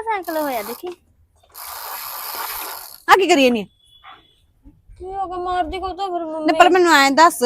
ਕਿਹੜਾ ਸਾਈਕਲ ਹੋਇਆ ਦੇਖੀ? ਆ ਕੀ ਕਰੀਏ ਨਹੀਂ ਕੀ ਹੋ ਗਿਆ? ਮਾਰਦੀ ਕੋ ਤਾਂ ਫਿਰ ਮੰਮੀ? ਪਰ ਮੈਨੂੰ ਐਂ ਦੱਸ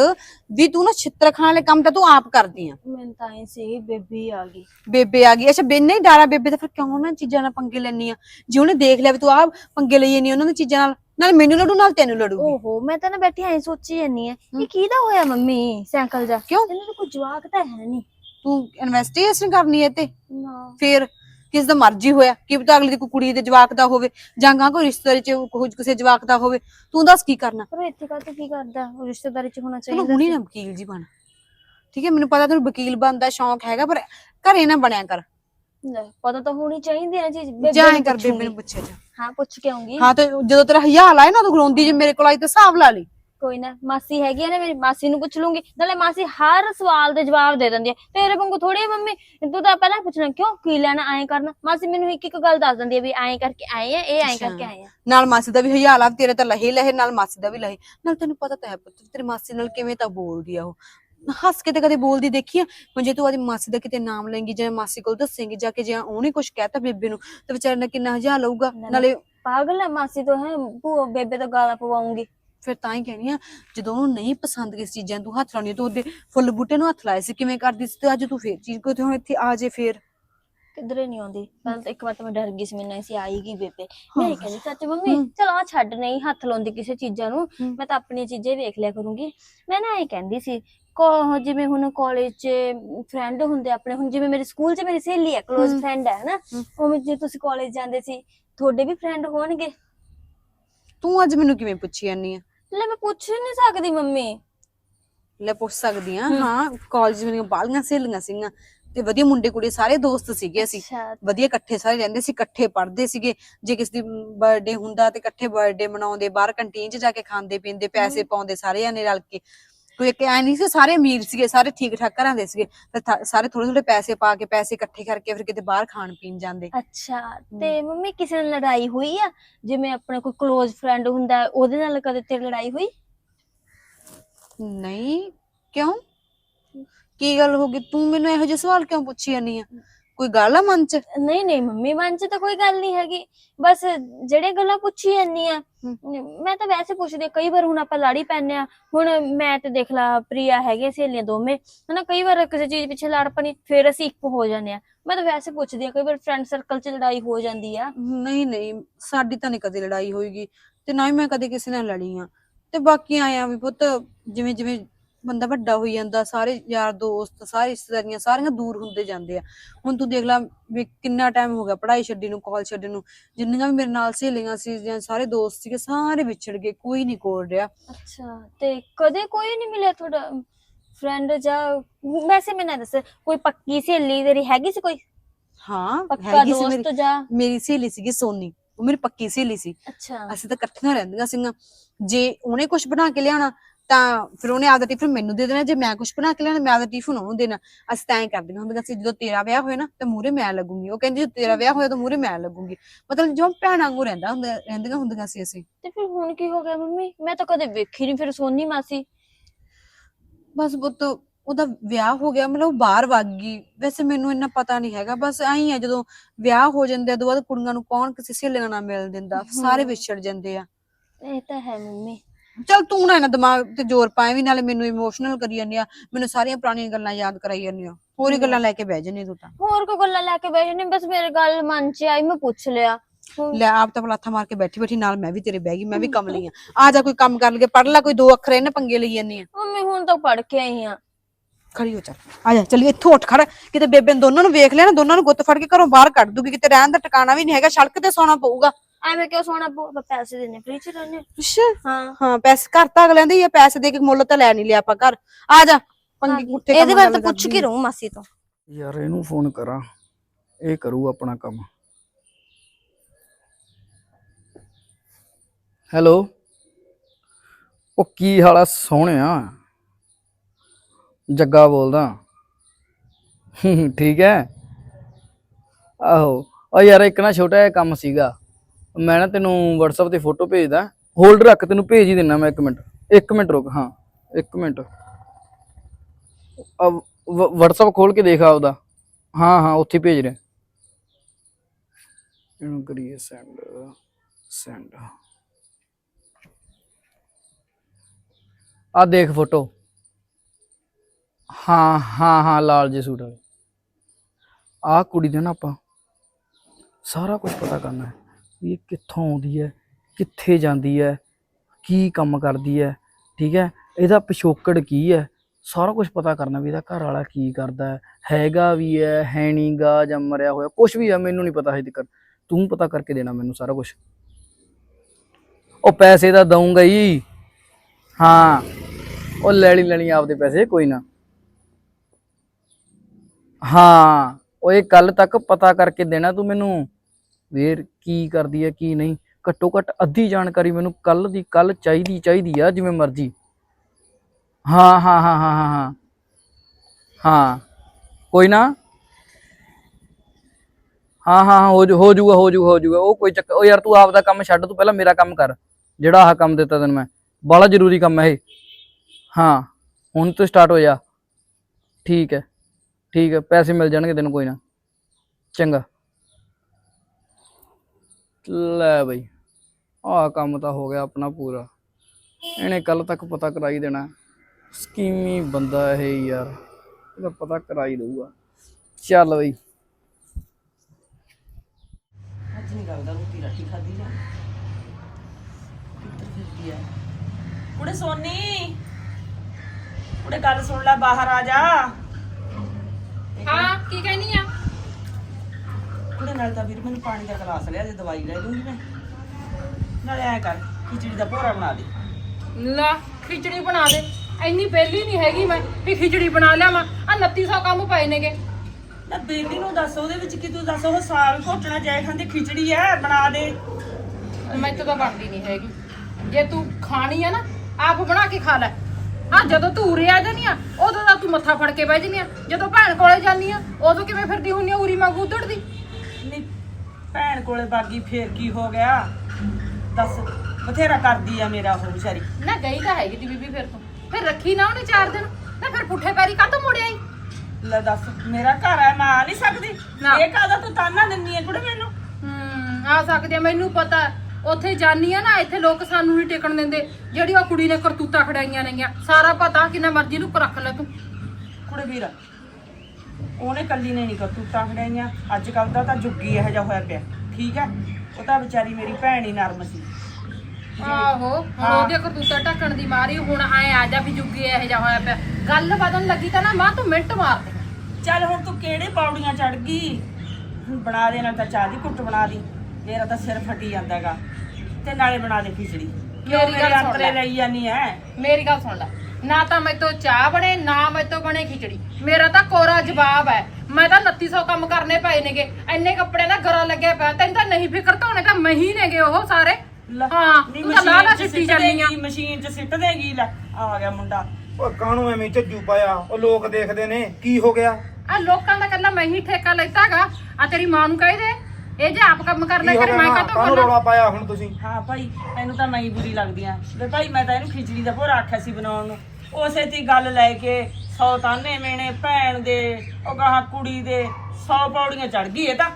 ਵੀ ਤੂੰ ਨਾ ਛਿੱਤਰ ਖਾਣ ਵਾਲੇ ਕੰਮ ਤਾਂ ਤੂੰ ਆਪ ਕਰਦੀ ਆ। ਮੈਂ ਤਾਂ ਐ ਸੀ ਬੇਬੀ ਆ ਗਈ। ਬੇਬੇ ਆ ਗਈ। ਅੱਛਾ ਬੇਨੇ ਹੀ ਡਾਰਾ ਬੇਬੇ ਤਾਂ ਫਿਰ ਕਿਉਂ ਨਾ ਚੀਜ਼ਾਂ ਨਾਲ ਪੰਗੇ ਲੈਣੀ ਆ? ਜੇ ਉਹਨੇ ਦੇਖ ਲਿਆ ਵੀ ਤੂੰ ਆ ਪੰਗੇ ਲਈ ਨਹੀਂ ਉਹਨਾਂ ਦੀ ਚੀਜ਼ਾਂ ਨਾਲ ਨਾਲ ਮੈਨੂੰ ਲੜੂ ਨਾਲ ਤੈਨੂੰ ਲੜੂਗੀ ਓਹੋ ਮੈਂ ਤਾਂ ਨਾ ਬੈਠੀ ਐ ਸੋਚੀ ਜਾਨੀ ਆ ਇਹ ਕਿਹਦਾ ਹੋਇਆ ਮੰਮੀ ਸਾਈਕਲ ਜਾ? ਕਿਉਂ? ਇਹਨਾਂ ਨੂੰ ਕੋਈ ਜਵਾਕ ਤਾਂ ਹੈ ਨਹੀਂ। ਤੂੰ ਇਨਵੈਸਟੀਗੇਸ਼ਨ ਕਰਨੀ ਹੈ ਤੇ। ਨਾ। ਫਿਰ ਕਿਸ ਦਾ ਮਰਜ਼ੀ ਹੋਇਆ ਕੀ ਪਤਾ ਅਗਲੀ ਦੀ ਕੋਈ ਕੁੜੀ ਦੇ ਜਵਾਕ ਦਾ ਹੋਵੇ ਜਾਂ ਗਾਂ ਕੋਈ ਰਿਸ਼ਤੇਦਾਰੀ ਚ ਕੋਈ ਕਿਸੇ ਜਵਾਕ ਦਾ ਹੋਵੇ ਤੂੰ ਦੱਸ ਕੀ ਕਰਨਾ? ਪਰ ਇੱਥੇ ਕਾ ਕੀ ਕਰਦਾ? ਉਹ ਰਿਸ਼ਤੇਦਾਰੀ ਚ ਹੋਣਾ ਚਾਹੀਦਾ ਹੁਣੀ ਨਾ ਵਕੀਲ ਜੀ ਬਣ। ਠੀਕ ਹੈ ਮੈਨੂੰ ਪਤਾ ਤੈਨੂੰ ਵਕੀਲ ਬਣਨ ਦਾ ਸ਼ੌਂਕ ਹੈਗਾ ਪਰ ਘਰੇ ਨਾ ਬਣਿਆ ਕਰ। ਲੈ, ਪਤਾ ਤਾਂ ਹੋਣੀ ਚਾਹੀਦੀ ਨਾ ਚੀਜ਼। ਜਾਂ ਐਂ ਨੂੰ ਕਰ ਬੇਬੇ ਪੁੱਛੂੰਗੀ। ਨੂੰ ਪੁੱਛਿਆ ਜਾ। ਹਾਂ ਪੁੱਛ ਕੇ ਆਉਂਗੀ। ਹਾਂ ਤੇ ਜਦੋਂ ਤੇਰਾ ਹਿਆਲ ਆਏ ਨਾ ਤੂੰ ਰੋਂਦੀ ਜੇ ਮੇਰੇ ਕੋਲ ਆਈ ਤਾਂ ਹਿਸਾਬ ਲਾ ਲਈ। ਕੋਈ ਨਾ ਮਾਸੀ ਹੈਗੀ ਆ ਨਾ ਮੇਰੀ ਮਾਸੀ ਨੂੰ ਪੁੱਛ ਲੂੰਗੀ। ਨਾਲੇ ਮਾਸੀ ਹਰ ਸਵਾਲ ਦੇ ਜਵਾਬ ਦੇ ਦਿੰਦੀ ਹੈ ਤੇਰੇ ਵਾਂਗੂ ਥੋੜੀ ਮੰਮੀ ਤੂੰ ਤਾਂ ਪਹਿਲਾਂ ਪੁੱਛਣਾ ਕਿਉਂ ਕੀ ਲੈਣਾ ਐਂ ਕਰਨਾ? ਮਾਸੀ ਮੈਨੂੰ ਇੱਕ ਇੱਕ ਗੱਲ ਦੱਸ ਦਿੰਦੀ ਹੈ ਵੀ ਐਂ ਕਰਕੇ ਆਏ ਆ ਇਹ ਐਂ। ਕਰਕੇ ਆਏ ਆ। ਨਾਲ ਮਾਸੀ ਦਾ ਵੀ ਹਿਆਲ ਆ ਤੇਰੇ ਤਾਂ ਲਹੇ ਲਹੇ ਨਾਲ ਮਾਸੀ ਦਾ ਵੀ ਲਹੇ। ਨਾਲ ਤੈਨੂੰ ਪਤਾ ਤਾਂ ਹੈ ਪੁੱਤ ਤੇਰੀ ਮਾਸੀ ਨਾਲ ਕਿਵੇਂ ਤਾਂ ਬੋਲਦੀ ਆ ਉਹ। ਹੱਸ ਕੇ ਤੇ ਕਦੇ ਬੋਲਦੀ ਦੇਖੀ ਆ? ਹੁਣ ਜੇ ਤੂੰ ਆਦੀ ਮਾਸੀ ਦਾ ਕਿਤੇ ਨਾਮ ਲਏਂਗੀ ਜਾਂ ਮਾਸੀ ਕੋਲ ਦੱਸੇਂਗੀ ਜਾ ਕੇ ਜੇ ਉਹਨੇ ਕੁਝ ਕਹਿਤਾ ਬੇਬੇ ਨੂੰ ਤੇ ਵਿਚਾਰੇ ਨੇ ਕਿੰਨਾ ਹਜ਼ਾਰ ਲਊਗਾ? ਨਾਲੇ- ਨਾਲੇ ਪਾਗਲ ਮਾਸੀ ਤੋਂ ਹੈ? ਭੂਆ ਬੇਬੇ ਤੋਂ ਗਾਲਾਂ ਪਵਾਉਂਗੀ। ਫਿਰ ਤਾਂ ਹੀ ਕਹਿਣੀ ਆ ਜਦੋਂ ਉਹਨੂੰ ਨਹੀਂ ਪਸੰਦ ਕਿਸ ਚੀਜ਼ਾਂ ਤੂੰ ਹੱਥ ਲਾਉਣੀ ਤੂੰ ਉਹਦੇ ਫੁੱਲ ਬੂਟੇ ਨੂੰ ਹੱਥ ਲਾਏ ਸੀ ਕਿਵੇਂ ਕਰਦੀ ਸੀ ਤੇ ਅੱਜ ਤੂੰ ਫੇਰ ਚੀਜ਼ ਕੋਈ ਤੇ ਹੁਣ ਇੱਥੇ ਆ ਜੇ ਫੇਰ। ਕਿਧਰੇ ਨਹੀਂ ਆਉਂਦੀ। ਪਹਿਲਾਂ ਤਾਂ ਇੱਕ ਵਾਰ ਤਾਂ ਮੈਂ ਡਰ ਗਈ ਸੀ ਮੈਨੂੰ ਐਸੀ ਆਏਗੀ ਬੇਬੇ। ਮੈਂ ਕਹਿੰਦੀ ਸੱਚ ਮੰਮੀ ਚਲ ਆ ਛੱਡ ਨਹੀਂ ਹੱਥ ਲਾਉਂਦੀ ਕਿਸੇ ਚੀਜ਼ਾਂ ਨੂੰ। ਮੈਂ ਤਾਂ ਆਪਣੀਆਂ ਚੀਜ਼ਾਂ ਹੀ ਵੇਖ ਲਿਆ ਕਰੂੰਗੀ। ਮੈਂ ਨਾ ਇਹ ਕਹਿੰਦੀ ਸੀ ਕੋ ਜਿਵੇਂ ਹੁਣ ਕਾਲਜ 'ਚ ਫਰੈਂਡ ਹੁੰਦੇ ਆਪਣੇ ਹੁਣ ਜਿਵੇਂ ਮੇਰੇ ਸਕੂਲ 'ਚ ਮੇਰੀ ਸਹੇਲੀ ਹੈ। ਕਲੋਜ਼ ਹਮ। ਫਰੈਂਡ ਹੈ। ਨਾ। ਉਵੇਂ ਜੇ ਤੁਸੀਂ ਕਾਲਜ ਜਾਂਦੇ ਸੀ ਤੁਹਾਡੇ ਵੀ ਫਰੈਂਡ ਹੋਣਗੇ। ਤੂੰ ਅੱਜ ਮੈਨੂੰ ਕਿਵੇਂ ਪੁੱਛੀ ਜਾਨੀ ਆ? ਲੈ ਮੈਂ ਪੁੱਛ ਨਹੀਂ ਸਕਦੀ ਮੰਮੀ। ਲੈ ਪੁੱਛ ਸਕਦੀ ਆ। ਹਾਂ। ਕਾਲਜ ਮੇਰੀਆਂ ਬਾਲੀਆਂ ਸਹੇਲੀਆਂ ਸੀਗੀਆਂ ਤੇ ਵਧੀਆ ਮੁੰਡੇ ਕੁੜੀ ਸਾਰੇ ਦੋਸਤ ਸੀਗੇ ਅਸੀਂ। ਅੱਛਾ। ਵਧੀਆ ਇਕੱਠੇ ਸਾਰੇ ਰਹਿੰਦੇ ਸੀ ਇਕੱਠੇ ਪੜ੍ਹਦੇ ਸੀਗੇ। ਜੇ ਕਿਸੇ ਦੀ ਬਰਥਡੇ ਹੁੰਦਾ ਤੇ ਇਕੱਠੇ ਬਰਥਡੇ ਮਨਾਉਂਦੇ ਬਾਹਰ ਕੰਟੀਨ 'ਚ ਜਾ ਕੇ ਖਾਂਦੇ ਪੀਂਦੇ ਪੈਸੇ ਪਾਉਂਦੇ ਸਾਰੇ ਜਾਨੇ ਰਲ ਕੇ। ਕੋਈ ਐ ਨਹੀਂ ਸੀ ਸਾਰੇ ਅਮੀਰ ਸੀਗੇ ਸਾਰੇ ਠੀਕ ਠਾਕ ਘਰਾਂ ਦੇ ਸੀਗੇ ਤੇ ਥਾ- ਸਾਰੇ ਥੋੜੇ ਥੋੜੇ ਪੈਸੇ ਪਾ ਕੇ ਪੈਸੇ ਇਕੱਠੇ ਕਰਕੇ ਫਿਰ ਕਿਤੇ ਬਾਹਰ ਖਾਣ ਪੀਣ ਜਾਂਦੇ। ਅੱਛਾ ਤੇ ਮੰਮੀ ਕਿਸੇ ਨਾਲ ਲੜਾਈ ਹੋਈ ਆ? ਜਿਵੇਂ ਆਪਣੇ ਕੋਈ ਕਲੋਜ਼ ਫਰੈਂਡ ਹੁੰਦਾ ਹੈ, ਉਹਦੇ ਨਾਲ ਕਦੇ ਤੇਰੀ ਲੜਾਈ ਹੋਈ? ਨਹੀਂ ਕਿਉਂ? ਕੀ ਗੱਲ ਹੋ ਗਈ? ਤੂੰ ਮੈਨੂੰ ਇਹੋ ਜਿਹੇ ਸਵਾਲ ਕਿਉਂ ਪੁੱਛੀ ਜਾਨੀ ਆ? ਕੋਈ ਗੱਲ ਆ ਮਨ 'ਚ? ਨਹੀਂ ਨਹੀਂ ਮੰਮੀ ਮਨ ਚ ਤਾਂ ਕੋਈ ਗੱਲ ਨਹੀਂ ਹੈਗੀ। ਬਸ ਜਿਹੜੇ ਗੱਲਾਂ ਪੁੱਛੀ ਜਾਂਦੀ ਆ ਮੈਂ ਤਾਂ ਵੈਸੇ ਪੁੱਛਦੀ ਕਈ ਵਾਰ ਹੁਣ ਆਪਾਂ ਲੜੀ ਪੈਂਦੇ ਆ ਹੁਣ ਮੈਂ ਤੇ ਦੇਖ ਲਾ ਪ੍ਰਿਆ ਹੈਗੇ ਸਹੇਲੀਆਂ ਦੋਵੇਂ ਹਨਾ ਕਈ ਵਾਰ ਕਿਸੇ ਚੀਜ਼ ਪਿੱਛੇ ਲੜ ਪਣੀ ਫਿਰ ਅਸੀਂ ਇੱਕ ਹੋ ਜਾਂਦੇ ਆ। ਮੈਂ ਤਾਂ ਵੈਸੇ ਪੁੱਛਦੀ ਆ ਕਈ ਵਾਰ ਫਰੈਂਡ ਸਰਕਲ ਚ ਲੜਾਈ ਹੋ ਜਾਂਦੀ ਆ। ਨਹੀਂ ਨਹੀਂ ਸਾਡੀ ਤਾਂ ਨਹੀਂ ਕਦੇ ਲੜਾਈ ਹੋਈਗੀ ਤੇ ਨਾ ਹੀ ਮੈਂ ਕਦੇ ਕਿਸੇ ਨਾਲ ਲੜੀ ਆ। ਤੇ ਬਾਕੀ ਆਇਆ ਵੀ ਪੁੱਤ ਜਿਵੇਂ ਜਿਵੇਂ ਬੰਦਾ ਵੱਡਾ ਹੋਈ ਜਾਂਦਾ ਸਾਰੇ ਯਾਰ ਦੋਸਤ ਸਾਰੇ ਰਿਸ਼ਤੇਦਾਰੀਆਂ ਸਾਰੀਆਂ ਦੂਰ ਹੁੰਦੇ ਜਾਂਦੇ ਆ। ਹੁਣ ਤੂੰ ਦੇਖ ਲੈ ਵੀ ਕਿੰਨਾ ਟਾਈਮ ਹੋ ਗਿਆ ਪੜ੍ਹਾਈ ਛੱਡੀ ਨੂੰ ਕਾਲਜ ਛੱਡੀ ਨੂੰ ਜਿੰਨੀਆਂ ਵੀ ਮੇਰੇ ਨਾਲ ਸਹੇਲੀਆਂ ਸੀ ਜਾਂ ਸਾਰੇ ਦੋਸਤ ਸੀਗੇ ਸਾਰੇ ਵਿਛੜ ਗਏ ਕੋਈ ਨਹੀਂ ਕੋਲ ਰਿਹਾ। ਅੱਛਾ ਤੇ ਕਦੇ ਕੋਈ ਨਹੀਂ ਮਿਲਿਆ ਤੁਹਾਡਾ ਫਰੈਂਡ ਜਾਂ ਵੈਸੇ ਮੈਂ ਨਾ ਦੱਸ ਕੋਈ ਪੱਕੀ ਸਹੇਲੀ ਤੇਰੀ ਹੈਗੀ ਸੀ ਕੋਈ? ਹਾਂ ਪੱਕਾ ਹੈਗੀ ਸੀ ਮੇਰੀ ਜਾਂ? ਮੇਰੀ ਸਹੇਲੀ ਸੀਗੀ ਸੋਨੀ ਉਹ ਮੇਰੀ ਪੱਕੀ ਸਹੇਲੀ ਸੀ। ਅੱਛਾ। ਅਸੀਂ ਤਾਂ ਇਕੱਠੀਆਂ ਰਹਿੰਦੀਆਂ ਸੀਗੀਆਂ। ਜੇ ਉਹਨੇ ਕੁਝ ਬਣਾ ਕੇ ਲਿਆਉਣਾ ਤਾਂ ਫਿਰ ਉਹਨੇ ਆਪਦਾ ਟਿਫਨ ਮੈਨੂੰ ਦੇ ਦੇਣਾ ਜੇ ਮੈਂ ਕੁਝ ਬਣਾ ਕੇ ਲਿਆਉਣਾ ਮੈਂ ਆਪਦਾ ਟਿਫਨ ਉਹਨੂੰ ਦੇਣਾ। ਅਸੀਂ ਤਾਂ ਐਂ ਕਰਦੀਆਂ ਹੁੰਦੀਆਂ ਸੀ ਜਦੋਂ ਤੇਰਾ ਵਿਆਹ ਹੋਇਆ ਨਾ ਤੇ ਮੂਰੇ ਮੈਂ ਲੱਗੂੰਗੀ। ਉਹ ਕਹਿੰਦੀ ਜਦੋਂ ਤੇਰਾ ਵਿਆਹ ਹੋਇਆ ਤਾਂ ਮੂਰੇ ਮੈਂ ਲੱਗੂੰਗੀ। ਮਤਲਬ ਜੋ ਭੈਣਾਂ ਵਾਂਗੂ ਰਹਿੰਦਾ ਹੁੰਦਾ ਰਹਿੰਦੀਆਂ ਹੁੰਦੀਆਂ ਸੀ ਅਸੀਂ। ਤੇ ਫਿਰ ਹੁਣ ਕੀ ਹੋ ਗਿਆ ਮੰਮੀ? ਮੈਂ ਤਾਂ ਕਦੇ ਵੇਖੀ ਨਹੀਂ ਫਿਰ ਸੋਨੀ ਮਾਸੀ। ਬਸ ਪੁੱਤ ਉਹਦਾ ਵਿਆਹ ਹੋ ਗਿਆ ਮਤਲਬ ਉਹ ਬਾਹਰ ਵਗ ਗਈ। ਵੈਸੇ ਮੈਨੂੰ ਇੰਨਾ ਪਤਾ ਨਹੀਂ ਹੈਗਾ ਬਸ ਐਂ ਹੀ ਆ ਜਦੋਂ ਵਿਆਹ ਹੋ ਜਾਂਦੇ ਆ ਉਦੋਂ ਬਾਅਦ ਕੁੜੀਆਂ ਨੂੰ ਕੌਣ ਕਿਸੇ ਸਹੇਲੀਆਂ ਨਾਲ ਮਿਲ ਦਿੰਦਾ? ਸਾਰੇ। ਵਿਛੜ ਜਾਂਦੇ ਆ। ਇਹ ਤਾਂ ਹੈ ਮੰਮੀ। ਚਲ ਤੂੰ ਨਾ ਇਹਨਾਂ ਦਿਮਾਗ ਤੇ ਜ਼ੋਰ ਪਾਏ ਵੀ ਨਾਲੇ ਮੈਨੂੰ ਇਮੋਸ਼ਨਲ ਕਰੀ ਜਾਂਦੀ ਆ ਮੈਨੂੰ ਸਾਰੀਆਂ ਪੁਰਾਣੀਆਂ ਗੱਲਾਂ ਯਾਦ ਕਰਾਈ ਜਾਂਦੀ ਆ। ਹੋਰ ਹੀ ਗੱਲਾਂ ਲੈ ਕੇ ਬਹਿ ਜੰਨੀ ਤੂੰ ਤਾਂ। ਹੋਰ ਕੋਈ ਗੱਲਾਂ ਲੈ ਕੇ ਬੈਠੇ ਨੇ ਬਸ ਮੇਰੇ ਗੱਲ ਮਨ ਚ ਆਈ ਮੈਂ ਪੁੱਛ ਲਿਆ। ਹੁਣ- ਲੈ ਆਪ ਤਾਂ ਪਲਾਥਾ ਮਾਰ ਕੇ ਬੈਠੀ ਬੈਠੀ ਨਾਲ ਮੈਂ ਵੀ ਤੇਰੇ ਬਹਿ ਗਈ ਮੈਂ ਵੀ ਕਮਲੀ ਆ। ਆ ਜਾ ਕੋਈ ਕੰਮ ਕਰ ਲਈਏ ਪੜ ਲੈ ਕੋਈ ਦੋ ਅੱਖਰ ਇਹਨਾਂ ਪੰਗੇ ਲਈ ਜਾਂਦੀ ਆ। ਮੰਮੀ ਹੁਣ ਤੱਕ ਪੜ ਕੇ ਆਈ ਆ। ਖੜੀ ਹੋ ਚੱਲ। ਆ ਜਾ ਚੱਲੀ ਇੱਥੋਂ ਉੱਠ ਖੜ। ਕਿਤੇ ਬੇਬੇ ਨੇ ਦੋਨਾਂ ਨੂੰ ਵੇਖ ਲਿਆ ਨਾ ਦੋਨਾਂ ਨੂੰ ਗੁੱਤ ਫੜ ਕੇ ਘਰੋਂ ਬਾਹਰ ਕੱਢ ਦੂਗੀ ਕਿਤੇ ਰਹਿਣ ਦਾ ਟਿਕਾਣਾ ਵੀ ਨਹੀਂ ਹੈਗਾ ਸੜਕ ਤੇ ਸੌਣਾ ਪਊਗਾ। ਐਵੇਂ ਕਿਉਂ ਸੋਣਾ ਪਊ ਆਪਾਂ ਪੈਸੇ ਦੇਣੇ ਫ੍ਰੀ ਚ ਰਹਿੰਦੇ ਅੱਛਾ। ਹਾਂ। ਹਾਂ ਪੈਸੇ ਘਰ ਤਾਂ ਅਗਲਿਆਂ ਦੇ ਹੀ ਆ ਪੈਸੇ ਦੇ ਕੇ ਮੁੱਲ ਤਾਂ ਲੈ ਨਹੀਂ ਲਿਆ ਆਪਾਂ ਘਰ। ਆ ਜਾ ਪੰਗੀ ਪੁੱਠੇ ਇਹਦੇ ਬਾਰੇ ਤਾਂ ਪੁੱਛ ਕੇ। ਰਹੂੰ ਮਾਸੀ ਤੋਂ। ਯਾਰ ਇਹਨੂੰ ਫੋਨ ਕਰਾਂ। ਇਹ ਕਰੂ ਆਪਣਾ ਕੰਮ। ਹੈਲੋ? ਉਹ ਕੀ ਹਾਲਾ ਸੋਹਣਿਆ ਜੱਗਾ ਬੋਲਦਾ। ਠੀਕ ਹੈ। ਆਹੋ। ਉਹ ਯਾਰ ਇੱਕ ਨਾ ਛੋਟਾ ਜਿਹਾ ਕੰਮ ਸੀਗਾ। ਮੈਂ ਨਾ ਤੈਨੂੰ WhatsApp ਤੇ ਫੋਟੋ ਭੇਜਦਾ। ਹੋਲਡ ਰੱਖ, ਤੈਨੂੰ ਭੇਜ ਹੀ ਦਿੰਨਾ ਮੈਂ ਇੱਕ ਮਿੰਟ। ਇੱਕ ਮਿੰਟ ਰੁਕ, ਹਾਂ, ਇੱਕ ਮਿੰਟ। ਆ WhatsApp ਖੋਲ ਕੇ ਦੇਖ ਆਪਦਾ। ਹਾਂ ਹਾਂ, ਉੱਥੇ ਭੇਜ ਰਿਹਾ। ਇਹਨੂੰ ਕਰੀਏ ਸੈਂਡ ਸੈਂਡ ਆ ਦੇਖ ਫੋਟੋ ਹਾਂ ਹਾਂ ਹਾਂ, ਲਾਲ ਜੇ ਸੂਟ ਵਾਲੀ। ਆ ਕੁੜੀ ਦੇ ਨਾ ਆਪਾਂ ਸਾਰਾ ਕੁਝ ਪਤਾ ਕਰਨਾ ਹੈ। ਵੀ ਇਹ ਕਿੱਥੋਂ ਆਉਂਦੀ ਹੈ, ਕਿੱਥੇ ਜਾਂਦੀ ਹੈ, ਕੀ ਕੰਮ ਕਰਦੀ ਹੈ, ਠੀਕ ਹੈ? ਇਹਦਾ ਪਿਛੋਕੜ ਕੀ ਹੈ? ਸਾਰਾ ਕੁਝ ਪਤਾ ਕਰਨਾ ਵੀ ਇਹਦਾ ਘਰ ਵਾਲਾ ਕੀ ਕਰਦਾ ਹੈ, ਹੈਗਾ ਵੀ ਹੈ ਹੈ ਨਹੀਂਗਾ ਜਾਂ ਮਰਿਆ ਹੋਇਆ ਕੁਝ ਵੀ ਹੈ, ਮੈਨੂੰ ਨਹੀਂ ਪਤਾ ਹਜੇ ਤੱਕ। ਤੂੰ ਪਤਾ ਕਰਕੇ ਦੇਣਾ ਮੈਨੂੰ ਸਾਰਾ ਕੁਝ ਉਹ ਪੈਸੇ ਤਾਂ ਦਊਂਗਾ ਹੀ। ਹਾਂ, ਉਹ ਲੈਣੀ ਲੈਣੀ ਆਪਦੇ ਪੈਸੇ, ਕੋਈ ਨਾ। ਹਾਂ, ਉਹ ਇਹ ਕੱਲ ਤੱਕ ਪਤਾ ਕਰਕੇ ਦੇਣਾ ਤੂੰ ਮੈਨੂੰ। ਵੀਰ ਕੀ ਕਰਦੀ ਹੈ, ਕੀ ਨਹੀਂ? ਘੱਟੋ ਘੱਟ ਅੱਧੀ ਜਾਣਕਾਰੀ ਮੈਨੂੰ ਕੱਲ ਦੀ ਕੱਲ ਚਾਹੀਦੀ ਚਾਹੀਦੀ ਆ, ਜਿਵੇਂ ਮਰਜ਼ੀ। ਹਾਂ ਹਾਂ ਹਾਂ ਹਾਂ ਹਾਂ ਹਾਂ। ਹਾਂ। ਕੋਈ ਨਾ। ਹਾਂ ਹਾਂ, ਹੋ ਜੂ, ਹੋ ਜੂਗਾ ਹੋ ਜੂਗਾ ਹੋ ਜੂਗਾ। ਉਹ ਕੋਈ ਚੱਕਰ, ਉਹ ਯਾਰ ਤੂੰ ਆਪਦਾ ਕੰਮ ਛੱਡ, ਤੂੰ ਪਹਿਲਾਂ ਮੇਰਾ ਕੰਮ ਕਰ। ਜਿਹੜਾ ਆਹ ਕੰਮ ਦਿੱਤਾ ਤੈਨੂੰ ਮੈਂ। ਬੜਾ ਜ਼ਰੂਰੀ ਕੰਮ ਹੈ ਇਹ। ਹਾਂ, ਹੁਣ ਤੋਂ ਸਟਾਰਟ ਹੋ ਜਾ। ਠੀਕ ਹੈ ਠੀਕ ਹੈ। ਪੈਸੇ ਮਿਲ ਜਾਣਗੇ ਤੈਨੂੰ ਕੋਈ ਨਾ। ਚੰਗਾ। ਲੈ ਬਈ ਆਹ ਕੰਮ ਤਾਂ ਹੋ ਗਿਆ ਆਪਣਾ ਪੂਰਾ। ਇਹਨੇ ਕੱਲ ਤੱਕ ਪਤਾ ਕਰਾਈ ਦੇਣਾ। ਸਕੀਮੀ ਬੰਦਾ ਇਹ ਯਾਰ ਇਹਦਾ ਪਤਾ ਕਰਾਈ ਦਊਗਾ। ਚੱਲ ਬਈ। ਅੱਜ ਨਹੀਂ ਕਰਦਾ ਰੋਟੀ ਰਾਟੀ ਖਾਦੀ ਜਾ ਕਿੱਧਰ ਫਿਰਦੀ ਆ। ਕੁੜੇ ਸੋਨੀ ਕੁੜੇ ਗੱਲ ਸੁਣ ਲੈ ਬਾਹਰ ਆ ਜਾ। ਹਾਂ ਕੀ ਕਹਿਨੀ ਆ? ਕੁੜੇ ਨਾਲ ਤਾਂ ਵੀਰ ਮੈਨੂੰ ਪਾਣੀ ਦਾ ਗਲਾਸ ਲਿਆ ਜੇ ਦਵਾਈ ਲੈ ਦੂੰਗੀ ਮੈਂ। ਨਾਲੇ ਐ ਕਰ ਖਿਚੜੀ ਦਾ ਭੋਰਾ ਬਣਾ ਦੇ। ਲਾ ਖਿਚੜੀ ਬਣਾ ਦੇ। ਇੰਨੀ ਬੇਲੀ ਨਹੀਂ ਹੈਗੀ ਮੈਂ ਵੀ ਖਿਚੜੀ ਬਣਾ ਲਿਆਵਾਂ। ਆ 2900 ਕੰਮ ਪਏ ਨੇਗੇ। ਨਾ ਬੇਬੀ ਨੂੰ ਦੱਸ ਉਹਦੇ ਵਿੱਚ ਕੀ ਤੂੰ ਦੱਸ ਉਹ ਸਾਗ ਘੋਟਣਾ ਜਾਏ ਖਾਂਦੀ ਖਿਚੜੀ ਐ ਬਣਾ ਦੇ। ਮੈਥੋਂ ਤਾਂ ਬਣਦੀ ਨਹੀਂ ਹੈਗੀ। ਜੇ ਤੂੰ ਖਾਣੀ ਆ ਨਾ ਆਪ ਬਣਾ ਕੇ ਖਾ ਲੈ। ਹਾਂ ਜਦੋਂ ਤੂੰ ਉਰੇ ਆ ਜਾਨੀ ਆ ਉਦੋਂ ਤਾਂ ਤੂੰ ਮੱਥਾ ਫੜ ਕੇ ਬਹਿ ਜਾਨੀ ਆ। ਜਦੋਂ ਭੈਣ ਕੋਲੇ ਜਾਨੀ ਆ ਉਦੋਂ ਕਿਵੇਂ ਫਿਰਦੀ ਹੁੰਨੀ ਆ ਉਰੀ ਵਾਂਗੂ ਉਧੜਦੀ। ਨੀ ਭੈਣ ਕੋਲੇ ਬਾਗੀ ਫੇਰ ਕੀ ਹੋ ਗਿਆ? ਦੱਸ ਬਥੇਰਾ ਕਰਦੀ ਆ ਮੇਰਾ ਉਹ ਵਿਚਾਰੀ। ਨਾ ਗਈ ਤਾਂ ਹੈਗੀ ਤੀ ਬੀਬੀ ਫਿਰ ਤੋਂ। ਫਿਰ ਰੱਖੀ ਨਾ ਉਹਨੇ ਚਾਰ ਦਿਨ। ਨਾ ਫਿਰ ਪੁੱਠੇ ਪੈਰੀ ਕਾਹਤੋਂ ਮੁੜਿਆ ਈ ਲੈ ਦੱਸ ਮੇਰਾ ਘਰ ਹੈ ਮੈਂ ਆ ਨਹੀਂ ਸਕਦੀ। ਨਾ। ਇਹ ਕਾਹਦਾ ਤੂੰ ਤਾਨਾ ਦਿੰਨੀ ਐ ਕੁੜੇ ਮੈਨੂੰ? ਹਮ ਆ ਸਕਦੇ ਆ ਮੈਨੂੰ ਪਤਾ। ਉੱਥੇ ਜਾਨੀ ਆ ਨਾ ਇੱਥੇ ਲੋਕ ਸਾਨੂੰ ਨਹੀਂ ਟਿਕਣ ਦਿੰਦੇ। ਜਿਹੜੀ ਉਹ ਕੁੜੀ ਨੇ ਕਰਤੂਤਾਂ ਖੜਾਈਆਂ ਨੇਗੀਆਂ ਸਾਰਾ ਪਤਾ ਕਿੰਨਾ ਮਰਜ਼ੀ ਨੂੰ ਰੱਖ ਲੈ ਤੂੰ। ਕੁੜੇ ਵੀਰ ਉਹਨੇ ਕੱਲੀ ਨੇ ਨਹੀਂ ਕਰਤੂਤਾਂ ਖੜਾਈਆਂ। ਅੱਜ ਕੱਲ ਦਾ ਤਾਂ ਜੁੱਗੀ ਇਹੋ ਜਿਹਾ ਹੋਇਆ ਪਿਆ। ਠੀਕ ਹੈ? ਉਹ ਤਾਂ ਵਿਚਾਰੀ ਮੇਰੀ ਭੈਣ ਹੀ ਨਰਮ ਸੀ। ਆਹੋ ਹੁਣ ਹਾਂ। ਉਹਦੇ ਕਰਤੂਤਾਂ ਢੱਕਣ ਦੀ ਮਾਰੀ ਹੁਣ ਆਏ ਆ ਜਾ ਵੀ ਜੁੱਗੀ ਇਹੋ ਜਿਹਾ ਹੋਇਆ ਪਿਆ। ਗੱਲ ਵਧਣ ਲੱਗੀ ਤਾਂ ਨਾ ਮਾਂ ਤੂੰ ਮਿੰਟ ਮਾਰ ਦੇ। ਚੱਲ ਹੁਣ ਤੂੰ ਕਿਹੜੇ ਪੌੜੀਆਂ ਚੜ ਗਈ? ਹੁਣ ਬਣਾ ਦੇ ਨਾਲ ਤਾਂ ਚਾਹ ਦੀ ਘੁੱਟ ਬਣਾ ਦੀ। ਮੇਰਾ ਤਾਂ ਸਿਰ ਫਟੀ ਜਾਂਦਾਗਾ। ਤੇ ਨਾਲੇ ਬਣਾ ਦੇ ਖਿਚੜੀ। ਕਿਉਂ ਮੇਰੀ ਮੇਰੇ ਗੱਲ ਸੁਣ ਅੰਤਰੇ ਲੈ। ਲਈ ਜਾਨੀ ਐ? ਮੇਰੀ ਗੱਲ ਸੁਣ ਲੈ। ਨਾ ਤਾਂ ਮੈਥੋਂ ਚਾਹ ਬਣੇ ਨਾ ਮੈਥੋਂ ਬਣੇ ਖਿਚੜੀ। ਮੇਰਾ ਤਾਂ ਕੋਰਾ ਜਵਾਬ ਹੈ। ਮੈਂ ਤਾਂ 2900 ਕੰਮ ਕਰਨੇ ਪਏ ਨੇਗੇ। ਐਨੇ ਕੱਪੜੇ ਦਾ ਗਰਾ ਲੱਗਿਆ ਪਿਆ। ਤੈਨੂੰ ਤਾਂ ਨਹੀਂ ਫਿਕਰ ਧੋਣੇ ਤਾਂ ਮੈਂ ਹੀ ਨੇਗੇ ਉਹ ਸਾਰੇ। ਹਾਂ ਤੂੰ ਤਾਂ ਮਸ਼ੀਨ 'ਚ ਸਿੱਟੀ ਸਿੱਟ ਜਾਂਦੀ ਆ। ਦੇਗੀ, ਮਸ਼ੀਨ 'ਚ ਸਿੱਟ ਦੇਗੀ। ਲੈ ਆ ਗਿਆ ਮੁੰਡਾ। ਉਹ ਕਾਹਨੂੰ ਐਵੇਂ ਝੱਜੂ ਪਾਇਆ? ਉਹ ਲੋਕ ਦੇਖਦੇ ਨੇ। ਕੀ ਹੋ ਗਿਆ? ਆ ਲੋਕਾਂ ਦਾ ਕੱਲਾ ਮੈਂ ਹੀ ਠੇਕਾ ਲੈਤਾਗਾ। ਆ ਤੇਰੀ ਮਾਂ ਨੂੰ ਕਹਿ ਦੇ। ਇਹ ਜੇ ਆਪ ਕੰਮ ਕਰ ਲੈ ਕੀ ਹੋ ਕਰ ਮੈਂ ਕਾਹਨੂੰ ਕਰਨਾ? ਰੌਲਾ ਪਾਇਆ ਹੁਣ ਤੁਸੀਂ? ਹਾਂ ਭਾਈ ਤੈਨੂੰ ਤਾਂ ਮੈਂ ਹੀ ਬੁਰੀ ਲੱਗਦੀ ਆ। ਵੇ ਭਾਈ ਮੈਂ ਤਾਂ ਇਹਨੂੰ ਖਿਚੜੀ ਦਾ ਭੋਰਾ ਆਖਿਆ ਸੀ ਬਣਾਉਣ ਨੂੰ। ਉਸੇ ਹੀ ਗੱਲ ਲੈ ਕੇ ਸੌ ਤਾਨੇ ਮੇਣੇ ਭੈਣ ਦੇ ਉਹ ਗਾਹਾਂ ਕੁੜੀ ਦੇ ਸੌ ਪੌੜੀਆਂ ਚੜ ਗਈ ਇਹ ਤਾਂ।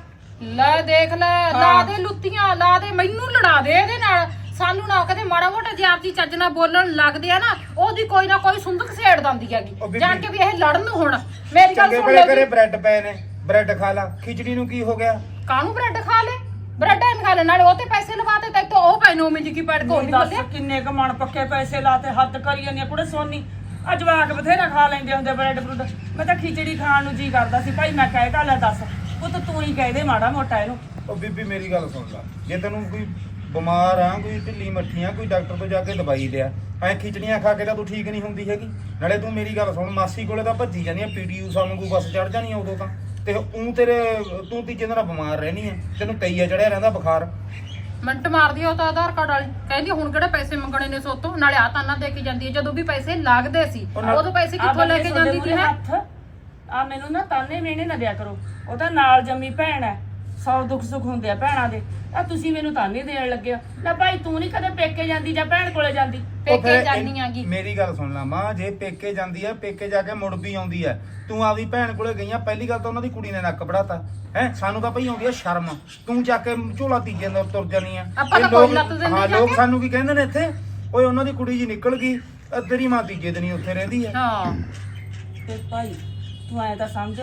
ਲੈ ਦੇਖ ਲੈ ਲਾ ਦੇ ਲੁੱਤੀਆਂ ਲਾ ਦੇ ਮੈਨੂੰ ਲੜਾ ਦੇ ਇਹਦੇ ਨਾਲ। ਸਾਨੂੰ ਨਾ ਕਦੇ ਮਾੜਾ ਮੋਟਾ ਜੇ ਆਪ ਜੀ ਚੱਜ ਨਾਲ ਬੋਲਣ ਲੱਗਦੇ ਆ ਨਾ ਉਹਦੀ ਕੋਈ ਨਾ ਕੋਈ ਸੁੰਦਕ ਛੇੜ ਦਿੰਦੀ ਉਹ ਹੈਗੀ ਬੀਬੀ। ਜਾਣ ਕੇ ਵੀ ਇਹ ਲੜਨ ਹੁਣ। ਮੇਰੀ ਗੱਲ ਚੰਗੇ ਸੁਣ ਲੈ ਕਰੇ। ਬ੍ਰੈਡ ਪਏ ਨੇ ਬ੍ਰੈਡ ਖਾ ਲਾ। ਖਿਚੜੀ ਨੂੰ ਕੀ ਹੋ ਗਿਆ? ਕਾਹਨੂੰ ਬ੍ਰੈਡ ਖਾ ਲੈ ਬ੍ਰੈਡ ਐਨ ਖਾ ਲੈ ਨਾਲੇ ਉਹ ਤੇ ਪੈਸੇ ਲਵਾਤੇ ਤੇ ਇੱਥੋਂ ਉਹ ਪੈ ਨੋਮੀ ਜੀ ਕੀ ਪੈੜ ਕੋ ਨਹੀਂ ਦੱਸ ਬੋਲਿਆ? ਕਿੰਨੇ ਕ ਮਣ ਪੱਕੇ ਪੈਸੇ ਲਾਤੇ ਹੱਦ ਕਰੀ ਜਾਂਦੀ ਆ ਕੁੜੇ ਸੋਨੀ। ਅੱਜ ਵਾਕ ਬਥੇਰਾ ਖਾ ਲੈਂਦੇ ਹੁੰਦੇ ਬ੍ਰੈਡ ਬਰੂਡ ਮੈਂ ਤਾਂ ਖਿਚੜੀ ਖਾਣ ਨੂੰ ਜੀ ਕਰਦਾ ਸੀ ਭਾਈ ਮੈਂ ਕਹਿ ਲੈ ਦੱਸ। ਉਹ ਤਾਂ ਤੂੰ ਹੀ ਕਹਿ ਦੇ ਮਾੜਾ ਮੋਟਾ ਇਹਨੂੰ। ਉਹ ਬੀਬੀ ਮੇਰੀ ਗੱਲ ਸੁਣ ਲੈ। ਜੇ ਤੈਨੂੰ ਕੋਈ ਬਿਮਾਰ ਆ ਕੋਈ ਢਿੱਲੀ ਮੱਠੀ ਆ ਕੋਈ ਡਾਕਟਰ ਤੋਂ ਜਾ ਕੇ ਦਵਾਈ ਲਿਆ ਐ ਖਿਚੜੀਆਂ ਖਾ ਕੇ ਤਾਂ ਤੂੰ ਠੀਕ ਨਹੀਂ ਹੁੰਦੀ ਹੈਗੀ। ਨਾਲੇ ਤੂੰ ਮੇਰੀ ਗੱਲ ਸੁਣ ਮਾਸੀ ਕੋਲੇ ਤਾਂ ਭੱਜੀ ਜਾਂਦੀ ਆ ਪੀਟੀਯੂ ਵਾਂਗੂ ਬਸ ਚੜ ਜਾਣੀ ਆ ਉਦੋਂ ਤਾਂ। ਤੇ ਉਹ ਤੇਰੇ ਤੂੰ ਤੀਜੇ ਦਿਨ ਬਿਮਾਰ ਰਹਿਣੀ ਆ। ਤੈਨੂੰ ਤਈਆ ਚੜਿਆ ਰਹਿੰਦਾ ਬੁਖਾਰ। ਮਿੰਟ ਮਾਰਦੀ ਆ ਉਹ ਤਾਂ ਆਧਾਰ ਕਾਰਡ ਵਾਲੀ। ਕਹਿੰਦੀ ਹੁਣ ਕਿਹੜੇ ਪੈਸੇ ਮੰਗਣੇ ਨੇ ਸੋਤੋਂ? ਨਾਲੇ ਆ ਤਾਨਾ ਦੇ ਕੇ ਜਾਂਦੀ ਹੈ ਜਦੋਂ ਵੀ ਪੈਸੇ ਲੱਗਦੇ ਸੀ ਉਹ ਨਾਲ- ਉਦੋਂ ਪੈਸੇ ਕਿੱਥੋਂ ਲੈ ਕੇ ਜਾਂਦੀ ਸੀ ਹੈ? ਆ ਮੈਨੂੰ ਨਾ ਤਾਨੇ ਮੇਣੇ ਨਾ ਦਿਆ ਕਰੋ। ਉਹ ਤਾਂ ਨਾਲ ਜੰਮੀ ਭੈਣ ਹੈ। ਸੌ ਦੁੱਖ ਸੁੱਖ ਹੁੰਦੇ ਆ ਭੈਣਾਂ ਦੇ। ਆ ਤੁਸੀਂ ਮੈਨੂੰ ਤਾਨੇ ਦੇਣ ਲੱਗੇ। ਹੋ ਲੈ ਭਾਈ ਤੂੰ ਨਹੀਂ ਕਦੇ ਪੇਕੇ ਜਾਂਦੀ ਜਾਂ ਭੈਣ ਕੋਲੇ ਜਾਂਦੀ। ਉਹ ਪੇਕੇ ਫਿਰ ਇਹ- ਆਗੀ। ਮੇਰੀ ਗੱਲ ਸੁਣ ਲਾ ਮਾਂ ਜੇ ਪੇਕੇ ਜਾਂਦੀ ਆ ਪੇਕੇ ਜਾ ਕੇ ਮੁੜ ਵੀ ਆਉਂਦੀ ਆ। ਤੂੰ ਆਪਦੀ ਭੈਣ ਕੋਲੇ ਗਈਆਂ ਪਹਿਲੀ ਗੱਲ ਤਾਂ ਉਹਨਾਂ ਦੀ ਕੁੜੀ ਨੇ ਨੱਕ ਪੜਾਤਾ ਹੈ ਸਾਨੂੰ ਤਾਂ ਭਈ ਆਉਂਦੀ ਆ ਸ਼ਰਮ। ਤੂੰ ਜਾ ਕੇ ਝੋਲਾ ਤੀਜੇ ਦਿਨ ਤੁਰ ਜਾਨੀ ਆ। ਆਪਾਂ ਤਾਂ ਕੋਈ ਲੋਕ- ਲੱਤ ਦਿੰਦੇ ਹਾਂ ਜਾ ਲੋਕ ਕੇ। ਸਾਨੂੰ ਕੀ ਕਹਿੰਦੇ ਨੇ ਇੱਥੇ? ਓਏ ਉਹਨਾਂ ਦੀ ਕੁੜੀ ਜੀ ਨਿਕਲ ਗਈ। ਅਹ ਤੇਰੀ ਮਾਂ ਤੀਜੇ ਦਿਨ ਹੀ ਉੱਥੇ ਰਹਿੰਦੀ ਆ। ਹਾਂ। ਤੇ ਭਾਈ ਤੂੰ ਐ ਤਾਂ ਸਮਝ।